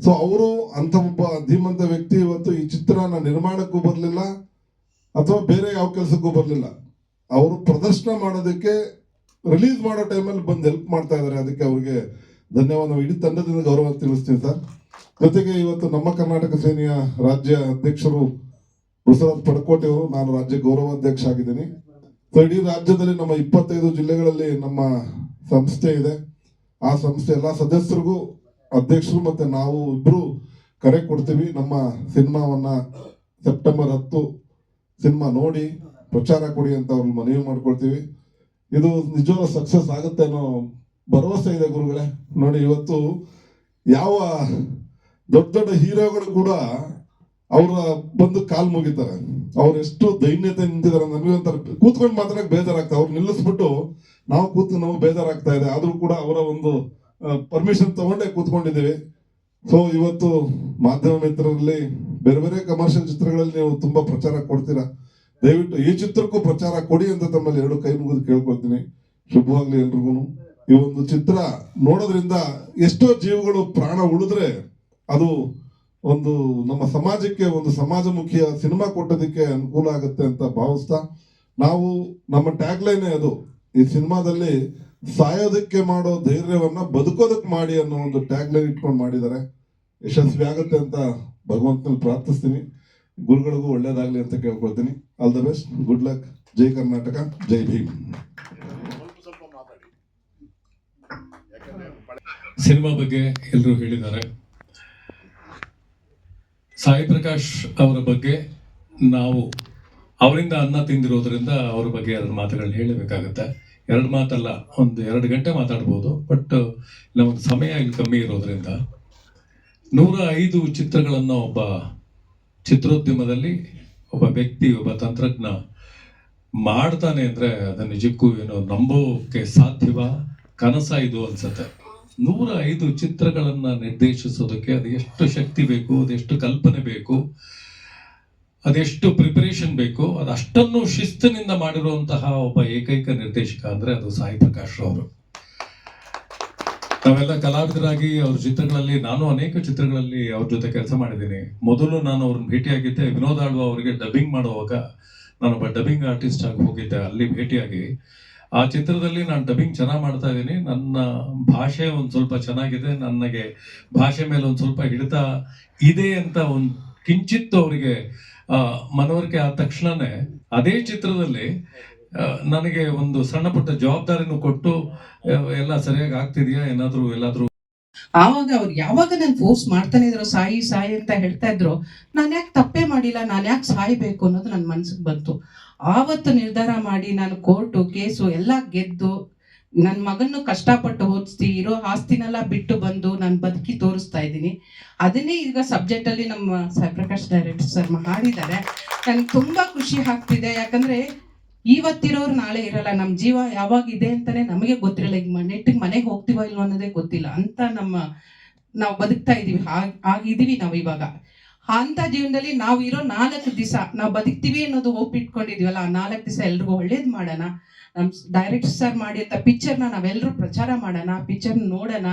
ಸೊ ಅವರು ಅಂಥ ಒಬ್ಬ ಧೀಮಂತ ವ್ಯಕ್ತಿ ಇವತ್ತು ಈ ಚಿತ್ರನ ನಿರ್ಮಾಣಕ್ಕೂ ಬರಲಿಲ್ಲ, ಅಥವಾ ಬೇರೆ ಯಾವ ಕೆಲಸಕ್ಕೂ ಬರಲಿಲ್ಲ. ಅವರು ಪ್ರದರ್ಶನ ಮಾಡೋದಕ್ಕೆ ರಿಲೀಸ್ ಮಾಡೋ ಟೈಮಲ್ಲಿ ಬಂದು ಹೆಲ್ಪ್ ಮಾಡ್ತಾ ಇದ್ದಾರೆ ಅದಕ್ಕೆ ಅವ್ರಿಗೆ ಧನ್ಯವಾದ ಇಡೀ ತಂಡದಿಂದ ಗೌರವ ತಿಳಿಸ್ತೀನಿ ಸರ್. ಜೊತೆಗೆ ಇವತ್ತು ನಮ್ಮ ಕರ್ನಾಟಕ ಸೇನೆಯ ರಾಜ್ಯ ಅಧ್ಯಕ್ಷರು ಬಸವರಾಜ್ ಪಡಕೋಟೆ ಅವರು, ನಾನು ರಾಜ್ಯ ಗೌರವಾಧ್ಯಕ್ಷ ಆಗಿದ್ದೀನಿ. ಸೊ ಇಡೀ ರಾಜ್ಯದಲ್ಲಿ ನಮ್ಮ ಇಪ್ಪತ್ತೈದು ಜಿಲ್ಲೆಗಳಲ್ಲಿ ನಮ್ಮ ಸಂಸ್ಥೆ ಇದೆ. ಆ ಸಂಸ್ಥೆ ಎಲ್ಲ ಸದಸ್ಯರಿಗೂ, ಅಧ್ಯಕ್ಷರು ಮತ್ತೆ ನಾವು ಇಬ್ರು ಕರೆ ಕೊಡ್ತೀವಿ. ನಮ್ಮ ಸಿನಿಮಾವನ್ನ ಸೆಪ್ಟೆಂಬರ್ ಹತ್ತು ಸಿನಿಮಾ ನೋಡಿ, ಪ್ರಚಾರ ಕೊಡಿ ಅಂತ ಅವ್ರನ್ನ ಮನವಿ ಮಾಡ್ಕೊಳ್ತೀವಿ. ಇದು ನಿಜವಾದ ಸಕ್ಸಸ್ ಆಗುತ್ತೆ ಅನ್ನೋ ಭರವಸೆ ಇದೆ ಗುರುಗಳೇ. ನೋಡಿ, ಇವತ್ತು ಯಾವ ದೊಡ್ಡ ದೊಡ್ಡ ಹೀರೋಗಳು ಕೂಡ ಅವರ ಬಂದು ಕಾಲ್ ಮುಗಿತಾರೆ. ಅವ್ರು ಎಷ್ಟು ದೈನ್ಯತೆ ನಿಂತಿದ್ದಾರೆ ನಮಗೆ ಒಂಥರ ಕೂತ್ಕೊಂಡು ಮಾತ್ರ ಬೇಜಾರಾಗ್ತದೆ. ಅವ್ರು ನಿಲ್ಲಿಸ್ಬಿಟ್ಟು ನಾವು ಕೂತು ನಾವು ಬೇಜಾರಾಗ್ತಾ ಇದೆ. ಆದರೂ ಕೂಡ ಅವರ ಒಂದು ಪರ್ಮಿಷನ್ ತಗೊಂಡೇ ಕೂತ್ಕೊಂಡಿದ್ದೀವಿ. ಸೊ ಇವತ್ತು ಮಾಧ್ಯಮ ಮಿತ್ರರಲ್ಲಿ, ಬೇರೆ ಬೇರೆ ಕಮರ್ಷಿಯಲ್ ಚಿತ್ರಗಳಲ್ಲಿ ನೀವು ತುಂಬಾ ಪ್ರಚಾರ ಕೊಡ್ತೀರಾ? ದಯವಿಟ್ಟು ಈ ಚಿತ್ರಕ್ಕೂ ಪ್ರಚಾರ ಕೊಡಿ ಅಂತ ತಮ್ಮಲ್ಲಿ ಎರಡು ಕೈ ಮುಗಿದು ಕೇಳ್ಕೊಳ್ತೀನಿ. ಶುಭವಾಗ್ಲಿ ಎಲ್ರಿಗೂ ಈ ಒಂದು ಚಿತ್ರ ನೋಡೋದ್ರಿಂದ ಎಷ್ಟೋ ಜೀವಗಳು ಪ್ರಾಣ ಉಳಿದ್ರೆ ಅದು ಒಂದು ನಮ್ಮ ಸಮಾಜಕ್ಕೆ ಒಂದು ಸಮಾಜಮುಖಿಯ ಸಿನಿಮಾ ಕೊಟ್ಟೋದಕ್ಕೆ ಅನುಕೂಲ ಆಗುತ್ತೆ ಅಂತ ಭಾವಿಸ್ತಾ ನಾವು ನಮ್ಮ ಟ್ಯಾಗ್ ಲೈನ್ ಅದು. ಈ ಸಿನಿಮಾದಲ್ಲಿ ಸಾಯೋದಕ್ಕೆ ಮಾಡೋ ಧೈರ್ಯವನ್ನ ಬದುಕೋದಕ್ಕೆ ಮಾಡಿ ಅನ್ನೋ ಒಂದು ಟ್ಯಾಗ್ ಲೈನ್ ಇಟ್ಕೊಂಡು ಮಾಡಿದ್ದಾರೆ. ಯಶಸ್ವಿ ಆಗುತ್ತೆ ಅಂತ ಭಗವಂತನಲ್ಲಿ ಪ್ರಾರ್ಥಿಸ್ತೀನಿ. ಗುರುಗಳಿಗೂ ಒಳ್ಳೇದಾಗ್ಲಿ ಅಂತ ಕೇಳ್ಕೊಳ್ತೀನಿ. All the best good luck ಜೈ ಕರ್ನಾಟಕ ಜೈ ಭೀಮ್ ಸಿನಿಮಾ ಬಗ್ಗೆ ಎಲ್ಲರೂ ಹೇಳಿದ್ದಾರೆ. ಸಾಯಿ ಪ್ರಕಾಶ್ ಅವರ ಬಗ್ಗೆ ನಾವು ಅವರಿಂದ ಅನ್ನ ತಿಂದಿರೋದ್ರಿಂದ ಅವ್ರ ಬಗ್ಗೆ ಎರಡು ಮಾತುಗಳನ್ನ ಹೇಳಬೇಕಾಗತ್ತೆ. ಎರಡು ಮಾತಲ್ಲ, ಒಂದು ಎರಡು ಗಂಟೆ ಮಾತಾಡ್ಬೋದು, ಬಟ್ ನಮಗೆ ಸಮಯ ಇಲ್ಲಿ ಕಮ್ಮಿ ಇರೋದ್ರಿಂದ ನೂರ ಐದು ಚಿತ್ರಗಳನ್ನು ಒಬ್ಬ ಚಿತ್ರೋದ್ಯಮದಲ್ಲಿ ಒಬ್ಬ ವ್ಯಕ್ತಿ, ಒಬ್ಬ ತಂತ್ರಜ್ಞ ಮಾಡ್ತಾನೆ ಅಂದ್ರೆ ಅದನ್ನು ನಿಜಕ್ಕೂ ಏನು ನಂಬೋಕೆ ಸಾಧ್ಯವ? ಕನಸ ಇದು ಅನ್ಸತ್ತೆ. ನೂರ ಐದು ಚಿತ್ರಗಳನ್ನ ನಿರ್ದೇಶಿಸೋದಕ್ಕೆ ಅದೆಷ್ಟು ಶಕ್ತಿ ಬೇಕು ಅದೆಷ್ಟು ಕಲ್ಪನೆ ಬೇಕು, ಅದೆಷ್ಟು ಪ್ರಿಪರೇಷನ್ ಬೇಕು ಅದಷ್ಟನ್ನು ಶಿಸ್ತಿನಿಂದ ಮಾಡಿರುವಂತಹ ಒಬ್ಬ ಏಕೈಕ ನಿರ್ದೇಶಕ ಅಂದ್ರೆ ಅದು ಸಾಯಿ ಪ್ರಕಾಶ್ ಅವರು ನಾವೆಲ್ಲ ಕಲಾವಿದರಾಗಿ ಅವ್ರ ಚಿತ್ರಗಳಲ್ಲಿ, ನಾನು ಅನೇಕ ಚಿತ್ರಗಳಲ್ಲಿ ಅವ್ರ ಜೊತೆ ಕೆಲಸ ಮಾಡಿದ್ದೀನಿ. ಮೊದಲು ನಾನು ಅವ್ರನ್ನ ಭೇಟಿಯಾಗಿದ್ದೆ, ವಿನೋದ್ ಆಳ್ವ ಅವರಿಗೆ ಡಬ್ಬಿಂಗ್ ಮಾಡುವಾಗ ನಾನೊಬ್ಬ ಡಬ್ಬಿಂಗ್ ಆರ್ಟಿಸ್ಟ್ ಆಗಿ ಹೋಗಿದ್ದೆ, ಅಲ್ಲಿ ಭೇಟಿಯಾಗಿ. ಆ ಚಿತ್ರದಲ್ಲಿ ನಾನು ಡಬ್ಬಿಂಗ್ ಚೆನ್ನಾಗಿ ಮಾಡ್ತಾ ಇದ್ದೀನಿ. ನನ್ನ ಭಾಷೆ ಒಂದು ಸ್ವಲ್ಪ ಚೆನ್ನಾಗಿದೆ. ನನಗೆ ಭಾಷೆ ಮೇಲೆ ಒಂದು ಸ್ವಲ್ಪ ಹಿಡಿತ ಇದೆ ಅಂತ ಒಂದು ಕಿಂಚಿತ್ತು ಅವರಿಗೆ ಮನವರಿಕೆ ಆದ ತಕ್ಷಣನೇ ಅದೇ ಚಿತ್ರದಲ್ಲಿ ನನಗೆ ಒಂದು ಸಣ್ಣ ಪುಟ್ಟ ಜವಾಬ್ದಾರಿನೂ ಕೊಟ್ಟು ಎಲ್ಲ ಸರಿಯಾಗಿ ಆಗ್ತಿದೆಯಾ? ಏನಾದರೂ, ಎಲ್ಲಾದ್ರೂ ಆವಾಗ ಅವ್ರು ಯಾವಾಗ ನಾನು ಫೋರ್ಸ್ ಮಾಡ್ತಾನೆ ಇದ್ರು, ಸಾಯಿ ಸಾಯಿ ಅಂತ ಹೇಳ್ತಾ ಇದ್ರು, ನಾನು ಯಾಕೆ ತಪ್ಪೇ ಮಾಡಿಲ್ಲ, ನಾನು ಯಾಕೆ ಸಾಯ್ಬೇಕು ಅನ್ನೋದು ನನ್ನ ಮನ್ಸಿಗೆ ಬಂತು. ಆವತ್ತು ನಿರ್ಧಾರ ಮಾಡಿ ನಾನು ಕೋರ್ಟು, ಕೇಸು ಎಲ್ಲ ಗೆದ್ದು ನನ್ನ ಮಗನ್ನು ಕಷ್ಟಪಟ್ಟು ಓದಿಸ್ತಿ, ಇರೋ ಆಸ್ತಿನೆಲ್ಲ ಬಿಟ್ಟು ಬಂದು ನಾನು ಬದುಕಿ ತೋರಿಸ್ತಾ ಇದ್ದೀನಿ. ಅದನ್ನೇ ಈಗ ಸಬ್ಜೆಕ್ಟ್ ಅಲ್ಲಿ ನಮ್ಮ ಪ್ರಕಾಶ್ ಡೈರೆಕ್ಟರ್ ಸರ್ ಮಾಡಿದ್ದಾರೆ. ನನಗೆ ತುಂಬಾ ಖುಷಿ ಆಗ್ತಿದೆ. ಯಾಕಂದ್ರೆ ಇವತ್ತಿರೋರು ನಾಳೆ ಇರಲ್ಲ ನಮ್ಮ ಜೀವ ಯಾವಾಗ ಇದೆ ಅಂತಾನೆ ನಮಗೆ ಗೊತ್ತಿರಲ್ಲ ಈಗ ನೆಟ್ಟಿಗೆ ಮನೆಗೆ ಹೋಗ್ತೀವೋ ಇಲ್ವೋ ಅನ್ನೋದೇ ಗೊತ್ತಿಲ್ಲ. ಅಂತ ನಮ್ಮ, ನಾವು ಬದುಕ್ತಾ ಇದೀವಿ. ಆಗಿದೀವಿ ನಾವು ಇವಾಗ. ಅಂತ ಜೀವನದಲ್ಲಿ ನಾವು ಇರೋ ನಾಲ್ಕು ದಿವಸ ನಾವು ಬದುಕ್ತೀವಿ ಅನ್ನೋದು ಹೋಪ್ ಇಟ್ಕೊಂಡಿದೀವಲ್ಲ ಆ ನಾಲ್ಕು ದಿವಸ ಎಲ್ರಿಗೂ ಒಳ್ಳೇದು ಮಾಡೋಣ. ನಮ್ಮ ಡೈರೆಕ್ಟ್ ಸರ್ ಮಾಡಿ ಅಂತ ಪಿಕ್ಚರ್ನ ನಾವೆಲ್ಲರೂ ಪ್ರಚಾರ ಮಾಡೋಣ ಪಿಕ್ಚರ್ ನೋಡೋಣ.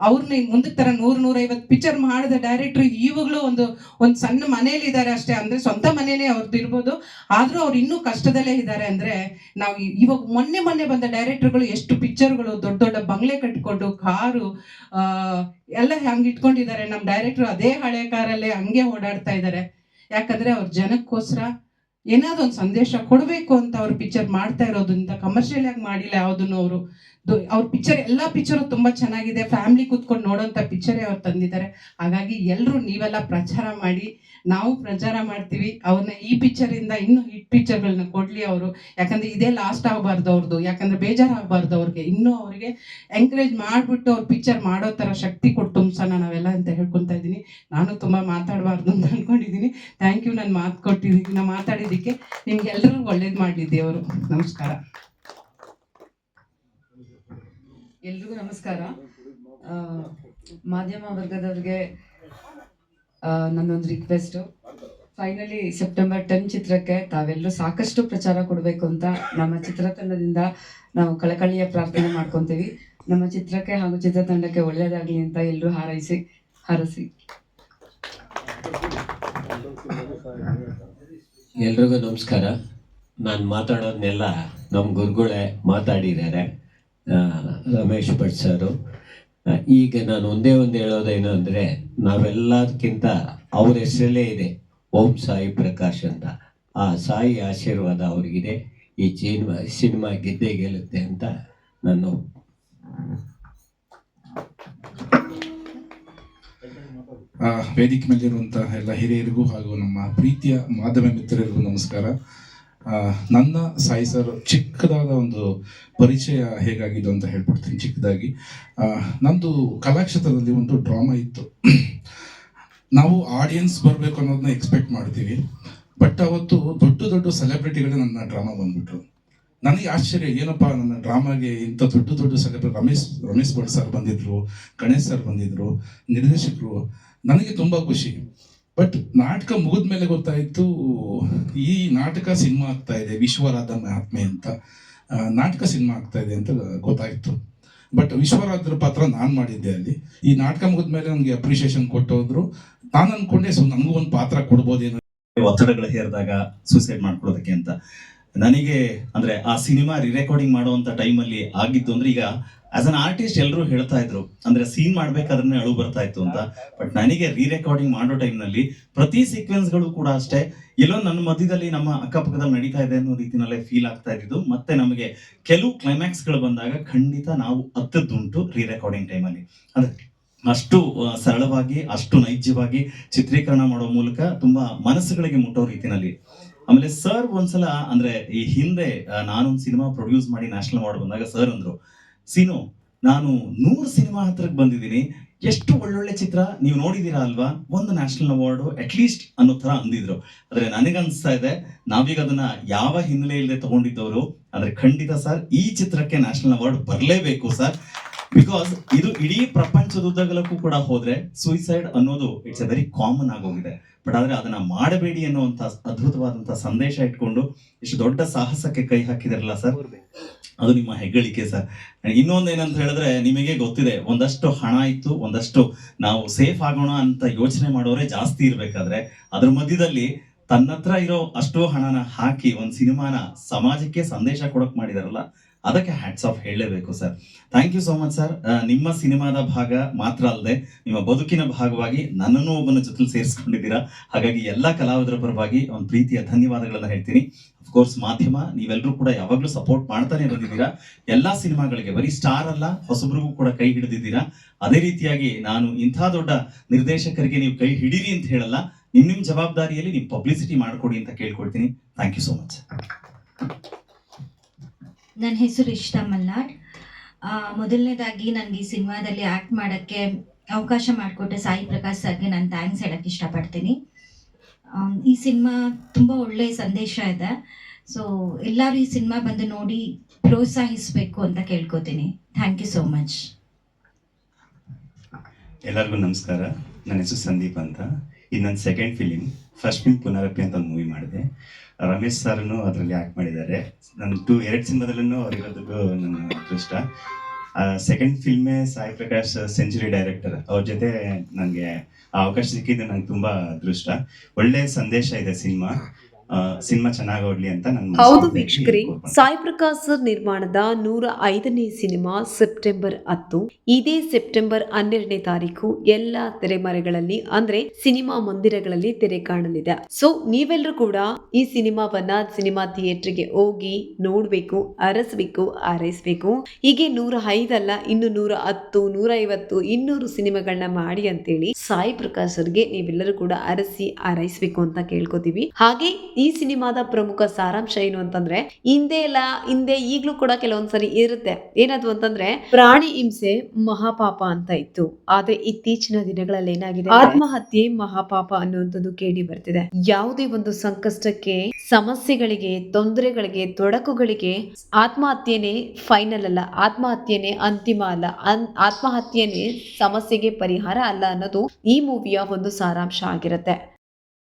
ಅವ್ರನ್ನ ಮುಂದಕ್ಕೆ ತರ ನೂರ್ ನೂರೈವತ್ತು ಪಿಕ್ಚರ್ ಮಾಡಿದ ಡೈರೆಕ್ಟರ್ ಇವಾಗಲೂ ಒಂದು ಒಂದು ಸಣ್ಣ ಮನೇಲಿ ಇದ್ದಾರೆ ಅಷ್ಟೇ. ಅಂದ್ರೆ ಸ್ವಂತ ಮನೇನೆ ಅವ್ರದ್ದು ಇರ್ಬೋದು. ಆದ್ರೂ ಅವ್ರು ಇನ್ನೂ ಕಷ್ಟದಲ್ಲೇ ಇದ್ದಾರೆ ಅಂದ್ರೆ ನಾವು ಇವಾಗ ಮೊನ್ನೆ ಮೊನ್ನೆ ಬಂದ ಡೈರೆಕ್ಟರ್ಗಳು ಎಷ್ಟು ಪಿಕ್ಚರ್ಗಳು ದೊಡ್ಡ ದೊಡ್ಡ ಬಂಗ್ಲೆ ಕಟ್ಕೊಂಡು, ಕಾರು ಎಲ್ಲ ಹಂಗೆ ಇಟ್ಕೊಂಡಿದ್ದಾರೆ. ನಮ್ಮ ಡೈರೆಕ್ಟರ್ ಅದೇ ಹಳೆ ಕಾರಲ್ಲೇ ಹಂಗೆ ಓಡಾಡ್ತಾ ಇದ್ದಾರೆ. ಯಾಕಂದ್ರೆ ಅವ್ರ ಜನಕ್ಕೋಸ್ಕರ ಏನಾದ್ರು ಒಂದು ಸಂದೇಶ ಕೊಡಬೇಕು ಅಂತ ಅವ್ರು ಪಿಕ್ಚರ್ ಮಾಡ್ತಾ ಇರೋದ್ರಿಂದ ಕಮರ್ಷಿಯಲ್ ಆಗಿ ಮಾಡಿಲ್ಲ ಯಾವುದನ್ನು ಅವರು. ಅವ್ರ ಪಿಕ್ಚರ್ ಎಲ್ಲ ಪಿಕ್ಚರು ತುಂಬಾ ಚೆನ್ನಾಗಿದೆ. ಫ್ಯಾಮಿಲಿ ಕೂತ್ಕೊಂಡು ನೋಡೋಂಥ ಪಿಕ್ಚರೇ ಅವ್ರು ತಂದಿದ್ದಾರೆ. ಹಾಗಾಗಿ ಎಲ್ಲರೂ ನೀವೆಲ್ಲ ಪ್ರಚಾರ ಮಾಡಿ, ನಾವು ಪ್ರಚಾರ ಮಾಡ್ತೀವಿ. ಅವ್ರನ್ನ ಈ ಪಿಕ್ಚರಿಂದ ಇನ್ನೂ ಹಿಟ್ ಪಿಕ್ಚರ್ಗಳನ್ನ ಕೊಡಲಿ ಅವರು. ಯಾಕಂದ್ರೆ ಇದೇ ಲಾಸ್ಟ್ ಆಗಬಾರ್ದು ಅವ್ರದ್ದು ಯಾಕಂದ್ರೆ ಬೇಜಾರಾಗಬಾರ್ದು ಅವ್ರಿಗೆ. ಇನ್ನೂ ಅವರಿಗೆ ಎಂಕರೇಜ್ ಮಾಡಿಬಿಟ್ಟು ಅವ್ರ ಪಿಕ್ಚರ್ ಮಾಡೋ ಥರ ಶಕ್ತಿ ಕೊಟ್ಟು ತುಂಬಿಸೋಣ ನಾವೆಲ್ಲ ಅಂತ ಹೇಳ್ಕೊತಾ ಇದ್ದೀನಿ. ನಾನು ತುಂಬ ಮಾತಾಡಬಾರ್ದು ಅಂತ ಅಂದ್ಕೊಂಡಿದ್ದೀನಿ ಥ್ಯಾಂಕ್ ಯು ನಾನು ಮಾತು ಕೊಟ್ಟಿದ್ದೀನಿ. ನಾನು ಮಾತಾಡಿದ್ದಕ್ಕೆ ನಿಮ್ಗೆಲ್ಲರಿಗೂ ಒಳ್ಳೇದು ಮಾಡಲಿ ಅವರು ನಮಸ್ಕಾರ. ಎಲ್ರಿಗೂ ನಮಸ್ಕಾರ. ಮಾಧ್ಯಮ ವರ್ಗದವ್ರಿಗೆ ನನ್ನೊಂದು ರಿಕ್ವೆಸ್ಟು ಫೈನಲಿ ಸೆಪ್ಟೆಂಬರ್ ಟೆನ್ ಚಿತ್ರಕ್ಕೆ ತಾವೆಲ್ಲರೂ ಸಾಕಷ್ಟು ಪ್ರಚಾರ ಕೊಡಬೇಕು ಅಂತ ನಮ್ಮ ಚಿತ್ರತಂಡದಿಂದ ನಾವು ಕಳಕಳಿಯ ಪ್ರಾರ್ಥನೆ ಮಾಡ್ಕೊತೀವಿ. ನಮ್ಮ ಚಿತ್ರಕ್ಕೆ ಹಾಗೂ ಚಿತ್ರತಂಡಕ್ಕೆ ಒಳ್ಳೆಯದಾಗಲಿ ಅಂತ ಎಲ್ಲರೂ ಹಾರೈಸಿ ಹಾರೈಸಿ. ಎಲ್ರಿಗೂ ನಮಸ್ಕಾರ. ನಾನು ಮಾತಾಡೋದನ್ನೆಲ್ಲ ನಮ್ಮ ಗುರುಗಳೇ ಮಾತಾಡಿದ್ದಾರೆ. ರಮೇಶ್ ಭಟ್ ಸರು. ಈಗ ನಾನು ಒಂದೇ ಒಂದು ಹೇಳೋದೇನು ಅಂದರೆ ನಾವೆಲ್ಲದಕ್ಕಿಂತ ಅವ್ರ ಹೆಸರಲ್ಲೇ ಇದೆ, ಓಂ ಸಾಯಿ ಪ್ರಕಾಶ್ ಅಂತ. ಆ ಸಾಯಿ ಆಶೀರ್ವಾದ ಅವ್ರಿಗಿದೆ. ಈ ಸಿನಿಮಾ ಸಿನಿಮಾ ಗೆದ್ದೇ ಗೆಲ್ಲುತ್ತೆ ಅಂತ ನಾನು ವೇದಿಕೆ ಮೇಲಿರುವಂತಹ ಎಲ್ಲ ಹಿರಿಯರಿಗೂ ಹಾಗೂ ನಮ್ಮ ಪ್ರೀತಿಯ ಮಾಧ್ಯಮ ಮಿತ್ರರಿಗೂ ನಮಸ್ಕಾರ. ನನ್ನ ಸಾಯಿ ಸರ್ ಚಿಕ್ಕದಾದ ಒಂದು ಪರಿಚಯ ಹೇಗಾಗಿದ್ದು ಅಂತ ಹೇಳ್ಬಿಡ್ತೀನಿ ಚಿಕ್ಕದಾಗಿ. ನಂದು ಕಲಾಕ್ಷೇತ್ರದಲ್ಲಿ ಒಂದು ಡ್ರಾಮಾ ಇತ್ತು. ನಾವು ಆಡಿಯನ್ಸ್ ಬರಬೇಕು ಅನ್ನೋದನ್ನ ಎಕ್ಸ್ಪೆಕ್ಟ್ ಮಾಡ್ತೀವಿ. ಬಟ್ ಅವತ್ತು ದೊಡ್ಡ ದೊಡ್ಡ ಸೆಲೆಬ್ರಿಟಿಗಳೇ ನನ್ನ ಡ್ರಾಮಾ ಬಂದ್ಬಿಟ್ರು. ನನಗೆ ಆಶ್ಚರ್ಯ, ಏನಪ್ಪ ನನ್ನ ಡ್ರಾಮಾಗೆ ಇಂಥ ದೊಡ್ಡ ದೊಡ್ಡ ಸೆಲೆಬ್ರಿಟಿ ರಮೇಶ್ ರಮೇಶ್ ಭಟ್ ಸರ್ ಬಂದಿದ್ರು, ಗಣೇಶ್ ಸರ್ ಬಂದಿದ್ರು, ನಿರ್ದೇಶಕರು. ನನಗೆ ತುಂಬ ಖುಷಿ. ಬಟ್ ನಾಟಕ ಮುಗಿದ ಮೇಲೆ ಗೊತ್ತಾಯಿತು, ಈ ನಾಟಕ ಸಿನಿಮಾ ಆಗ್ತಾ ಇದೆ, ವಿಶ್ವರಾಧ ಮಹಾತ್ಮೆ ಅಂತ. ನಾಟಕ ಸಿನಿಮಾ ಆಗ್ತಾ ಇದೆ ಅಂತ ಗೊತ್ತಾಯಿತು. ಬಟ್ ವಿಶ್ವರಾಧರ ಪಾತ್ರ ನಾನು ಮಾಡಿದ್ದೆ ಅಲ್ಲಿ. ಈ ನಾಟಕ ಮುಗಿದ ಮೇಲೆ ನನಗೆ ಅಪ್ರಿಷಿಯೇಷನ್ ಕೊಟ್ಟೋದ್ರು. ನಾನು ಅನ್ಕೊಂಡೆ, ಸೊ ನನಗೂ ಒಂದು ಪಾತ್ರ ಕೊಡ್ಬೋದೇನೋ. ಒತ್ತಡಗಳು ಹೇರಿದಾಗ ಸೂಸೈಡ್ ಮಾಡ್ಕೊಳ್ಳೋದಕ್ಕೆ ಅಂತ. ನನಗೆ, ಅಂದ್ರೆ ಆ ಸಿನಿಮಾ ರಿರೆಕಾರ್ಡಿಂಗ್ ಮಾಡುವಂತ ಟೈಮಲ್ಲಿ ಆಗಿದ್ದು ಅಂದ್ರೆ ಈಗ ಆಸ್ ಅನ್ ಆರ್ಟಿಸ್ಟ್ ಎಲ್ಲರೂ ಹೇಳ್ತಾ ಇದ್ರು, ಅಂದ್ರೆ ಸೀನ್ ಮಾಡ್ಬೇಕಾದ್ರೆ ಅಳು ಬರ್ತಾ ಇತ್ತು ಅಂತ. ಬಟ್ ನನಗೆ ರೀ ರೆಕಾರ್ಡಿಂಗ್ ಮಾಡೋ ಟೈಮ್ನಲ್ಲಿ ಪ್ರತಿ ಸೀಕ್ವೆನ್ಸ್ಗಳು ಕೂಡ ಅಷ್ಟೇ. ಎಲ್ಲೋ ನನ್ನ ಮಧ್ಯದಲ್ಲಿ ನಮ್ಮ ಅಕ್ಕಪಕ್ಕದಲ್ಲಿ ನಡೀತಾ ಇದೆ ಅನ್ನೋ ರೀತಿನಲ್ಲೇ ಫೀಲ್ ಆಗ್ತಾ ಇದ್ದು ಮತ್ತೆ ನಮಗೆ ಕೆಲವು ಕ್ಲೈಮ್ಯಾಕ್ಸ್ಗಳು ಬಂದಾಗ ಖಂಡಿತ ನಾವು ಹತ್ತದ್ದುಂಟು ರೀ ರೆಕಾರ್ಡಿಂಗ್ ಟೈಮಲ್ಲಿ ಅಂದ್ರೆ ಅಷ್ಟು ಸರಳವಾಗಿ, ಅಷ್ಟು ನೈಜವಾಗಿ ಚಿತ್ರೀಕರಣ ಮಾಡೋ ಮೂಲಕ ತುಂಬಾ ಮನಸ್ಸುಗಳಿಗೆ ಮುಟ್ಟೋ ರೀತಿನಲ್ಲಿ. ಆಮೇಲೆ ಸರ್ ಒಂದ್ಸಲ, ಅಂದ್ರೆ ಈ ಹಿಂದೆ ನಾನೊಂದು ಸಿನಿಮಾ ಪ್ರೊಡ್ಯೂಸ್ ಮಾಡಿ ನ್ಯಾಷನಲ್ ಅವಾರ್ಡ್ ಬಂದಾಗ ಸರ್ ಅಂದ್ರು. ಸೀನು, ನಾನು ನೂರು ಸಿನಿಮಾ ಹತ್ರಕ್ಕೆ ಬಂದಿದ್ದೀನಿ. ಎಷ್ಟು ಒಳ್ಳೊಳ್ಳೆ ಚಿತ್ರ ನೀವು ನೋಡಿದ್ದೀರಾ ಅಲ್ವಾ? ಒಂದು ನ್ಯಾಷನಲ್ ಅವಾರ್ಡ್ ಅಟ್ಲೀಸ್ಟ್ ಅನ್ನೋ ಥರ ಅಂದಿದ್ರು. ಆದರೆ ನನಗನ್ಸ್ತಾ ಇದೆ, ನಾವೀಗ ಅದನ್ನ ಯಾವ ಹಿನ್ನೆಲೆ ಇಲ್ಲದೆ ತಗೊಂಡಿದ್ದವರು, ಆದ್ರೆ ಖಂಡಿತ ಸರ್, ಈ ಚಿತ್ರಕ್ಕೆ ನ್ಯಾಷನಲ್ ಅವಾರ್ಡ್ ಬರಲೇಬೇಕು ಸರ್. ಬಿಕಾಸ್ ಇದು ಇಡೀ ಪ್ರಪಂಚದುದ್ದಗಲಕ್ಕೂ ಕೂಡ ಹೋದ್ರೆ ಸೂಯಿಸೈಡ್ ಅನ್ನೋದು ಇಟ್ಸ್ ಎ ವೆರಿ ಕಾಮನ್ ಆಗೋಗಿದೆ. ಬಟ್ ಆದ್ರೆ ಅದನ್ನ ಮಾಡಬೇಡಿ ಅನ್ನುವಂತ ಅದ್ಭುತವಾದಂತ ಸಂದೇಶ ಇಟ್ಕೊಂಡು ಇಷ್ಟು ದೊಡ್ಡ ಸಾಹಸಕ್ಕೆ ಕೈ ಹಾಕಿದಿರಲ್ಲ ಸರ್? ಅದು ನಿಮ್ಮ ಹೆಗ್ಗಳಿಕೆ ಸರ್. ಇನ್ನೊಂದು ಏನಂತ ಹೇಳಿದ್ರೆ ನಿಮಗೆ ಗೊತ್ತಿದೆ, ಒಂದಷ್ಟು ಹಣ ಇತ್ತು, ಒಂದಷ್ಟು ನಾವು ಸೇಫ್ ಆಗೋಣ ಅಂತ ಯೋಚನೆ ಮಾಡೋರೇ ಜಾಸ್ತಿ ಇರ್ಬೇಕಾದ್ರೆ ಅದ್ರ ಮಧ್ಯದಲ್ಲಿ ತನ್ನತ್ರ ಇರೋ ಅಷ್ಟೋ ಹಣನ ಹಾಕಿ ಒಂದ್ ಸಿನಿಮಾನ ಸಮಾಜಕ್ಕೆ ಸಂದೇಶ ಕೊಡಕ್ ಮಾಡಿದಾರಲ್ಲ ಅದಕ್ಕೆ ಹ್ಯಾಟ್ಸ್ ಆಫ್ ಹೇಳಲೇಬೇಕು sir thank you so much sir ನಿಮ್ಮ ಸಿನಿಮಾದ ಭಾಗ ಮಾತ್ರ ಅಲ್ಲದೆ ನಿಮ್ಮ ಬದುಕಿನ ಭಾಗವಾಗಿ ನನ್ನನ್ನು ಒಬ್ಬನ ಜೊತೆ ಸೇರಿಸ್ಕೊಂಡಿದ್ದೀರಾ? ಹಾಗಾಗಿ ಎಲ್ಲಾ ಕಲಾವಿದರ ಪರವಾಗಿ ಒಂದು ಪ್ರೀತಿಯ ಧನ್ಯವಾದಗಳನ್ನು ಹೇಳ್ತೀನಿ. ಕೋರ್ಸ್ ಮಾಧ್ಯಮ ನೀವೆಲ್ಲರೂ ಕೂಡ ಯಾವಾಗಲೂ ಸಪೋರ್ಟ್ ಮಾಡ್ತಾನೆ ಬಂದಿದ್ದೀರಾ? ಎಲ್ಲಾ ಸಿನಿಮಾಗಳಿಗೆ ಬರೀ ಸ್ಟಾರ್ ಅಲ್ಲ, ಹೊಸಬ್ರಿಗೂ ಕೂಡ ಕೈ ಹಿಡಿದಿದ್ದೀರಾ? ಅದೇ ರೀತಿಯಾಗಿ ನಾನು ಇಂಥ ದೊಡ್ಡ ನಿರ್ದೇಶಕರಿಗೆ ನೀವು ಕೈ ಹಿಡೀರಿ ಅಂತ ಹೇಳಲ್ಲ ನಿಮ್ಮ ನಿಮ್ಮ ಜವಾಬ್ದಾರಿಯಲ್ಲಿ ನೀವು ಪಬ್ಲಿಸಿಟಿ ಮಾಡ್ಕೊಡಿ ಅಂತ ಕೇಳ್ಕೊಡ್ತೀನಿ ಥ್ಯಾಂಕ್ ಯು ಸೋ ಮಚ್ ನನ್ನ ಹೆಸರು ಇಷ್ಟಾ ಮಲ್ನಾಡ್. ಮೊದಲನೇದಾಗಿ ನನಗೆ ಈ ಸಿನಿಮಾದಲ್ಲಿ ಆ್ಯಕ್ಟ್ ಮಾಡೋಕ್ಕೆ ಅವಕಾಶ ಮಾಡಿಕೊಟ್ಟೆ ಸಾಯಿ ಪ್ರಕಾಶ್ ಸರ್ಗೆ ನಾನು ಥ್ಯಾಂಕ್ಸ್ ಹೇಳಕ್ಕೆ ಇಷ್ಟಪಡ್ತೀನಿ. ಈ ಸಿನಿಮಾ ತುಂಬ ಒಳ್ಳೆಯ ಸಂದೇಶ ಇದೆ. ಸೊ ಎಲ್ಲರೂ ಈ ಸಿನಿಮಾ ಬಂದು ನೋಡಿ ಪ್ರೋತ್ಸಾಹಿಸಬೇಕು ಅಂತ ಕೇಳ್ಕೊತೀನಿ. ಥ್ಯಾಂಕ್ ಯು ಸೋ ಮಚ್ ಎಲ್ಲರಿಗೂ ನಮಸ್ಕಾರ. ನನ್ನ ಹೆಸರು ಸಂದೀಪ್ ಅಂತ. ಇದು ನನ್ನ second film first film Punarappi ಅಂತ ಒಂದು ಮೂವಿ ಮಾಡಿದೆ. ರಮೇಶ್ ಸರ್ನು ಅದರಲ್ಲಿ ಆ್ಯಕ್ಟ್ ಮಾಡಿದ್ದಾರೆ. ನನ್ನ ಟು ಎರಡು ಸಿನಿಮಾದಲ್ಲೂ ಅವರಿರೋದಕ್ಕೂ ನನ್ನ ಅದೃಷ್ಟ. ಸೆಕೆಂಡ್ ಫಿಲ್ಮೇ ಸಾಯಿ ಪ್ರಕಾಶ್ ಸೆಂಚುರಿ ಡೈರೆಕ್ಟರ್ ಅವ್ರ ಜೊತೆ ನನಗೆ ಆ ಅವಕಾಶ ಸಿಕ್ಕಿದ್ದು ನಂಗೆ ತುಂಬ ಅದೃಷ್ಟ. ಒಳ್ಳೆ ಸಂದೇಶ ಇದೆ ಸಿನಿಮಾ. ಸಿನಿಮಾ ಚೆನ್ನಾಗಿ ಅಂತ ನನ್ನ ಹೌದು ವೀಕ್ಷಕರೇ ಸಾಯಿ ಪ್ರಕಾಶ್ ಸರ್ ನಿರ್ಮಾಣದ ನೂರ ಐದನೇ ಸಿನಿಮಾ ಸೆಪ್ಟೆಂಬರ್ ಹತ್ತು. ಇದೇ ಸೆಪ್ಟೆಂಬರ್ ಹನ್ನೆರಡನೇ ತಾರೀಕು ಎಲ್ಲಾ ತೆರೆಮರೆಗಳಲ್ಲಿ ಅಂದ್ರೆ ಸಿನಿಮಾ ಮಂದಿರಗಳಲ್ಲಿ ತೆರೆ ಕಾಣಲಿದೆ. ಸೊ ನೀವೆಲ್ಲರೂ ಕೂಡ ಈ ಸಿನಿಮಾವನ್ನ ಸಿನಿಮಾ ಥಿಯೇಟರ್ಗೆ ಹೋಗಿ ನೋಡ್ಬೇಕು ಅರಸ್ಬೇಕು ಆರೈಸ್ಬೇಕು ಹೀಗೆ ನೂರ ಐದಲ್ಲ ಇನ್ನು ನೂರ ಹತ್ತು ನೂರ ಐವತ್ತು ಇನ್ನೂರು ಸಿನಿಮಾಗಳನ್ನ ಮಾಡಿ ಅಂತೇಳಿ ಸಾಯಿ ಪ್ರಕಾಶ್ ಸರ್ಗೆ ನೀವೆಲ್ಲರೂ ಕೂಡ ಅರಸಿ ಆರೈಸ್ಬೇಕು ಅಂತ ಕೇಳ್ಕೊತೀವಿ. ಹಾಗೆ ಈ ಸಿನಿಮಾದ ಪ್ರಮುಖ ಸಾರಾಂಶ ಏನು ಅಂತಂದ್ರೆ, ಹಿಂದೆ ಇಲ್ಲ ಹಿಂದೆ ಈಗ್ಲೂ ಕೂಡ ಕೆಲವೊಂದ್ಸರಿ ಇರುತ್ತೆ. ಏನದು ಅಂತಂದ್ರೆ, ಪ್ರಾಣಿ ಹಿಂಸೆ ಮಹಾಪಾಪ ಅಂತ ಇತ್ತು. ಆದ್ರೆ ಇತ್ತೀಚಿನ ದಿನಗಳಲ್ಲಿ ಏನಾಗಿದೆ ಆತ್ಮಹತ್ಯೆ ಮಹಾಪಾಪ ಅನ್ನುವಂಥದ್ದು ಕೇಳಿ ಬರ್ತಿದೆ. ಯಾವುದೇ ಒಂದು ಸಂಕಷ್ಟಕ್ಕೆ, ಸಮಸ್ಯೆಗಳಿಗೆ, ತೊಂದರೆಗಳಿಗೆ, ತೊಡಕುಗಳಿಗೆ ಆತ್ಮಹತ್ಯೆನೇ ಫೈನಲ್ ಅಲ್ಲ. ಆತ್ಮಹತ್ಯೆನೇ ಅಂತಿಮ ಅಲ್ಲ. ಆತ್ಮಹತ್ಯೆನೇ ಸಮಸ್ಯೆಗೆ ಪರಿಹಾರ ಅಲ್ಲ ಅನ್ನೋದು ಈ ಮೂವಿಯ ಒಂದು ಸಾರಾಂಶ ಆಗಿರುತ್ತೆ.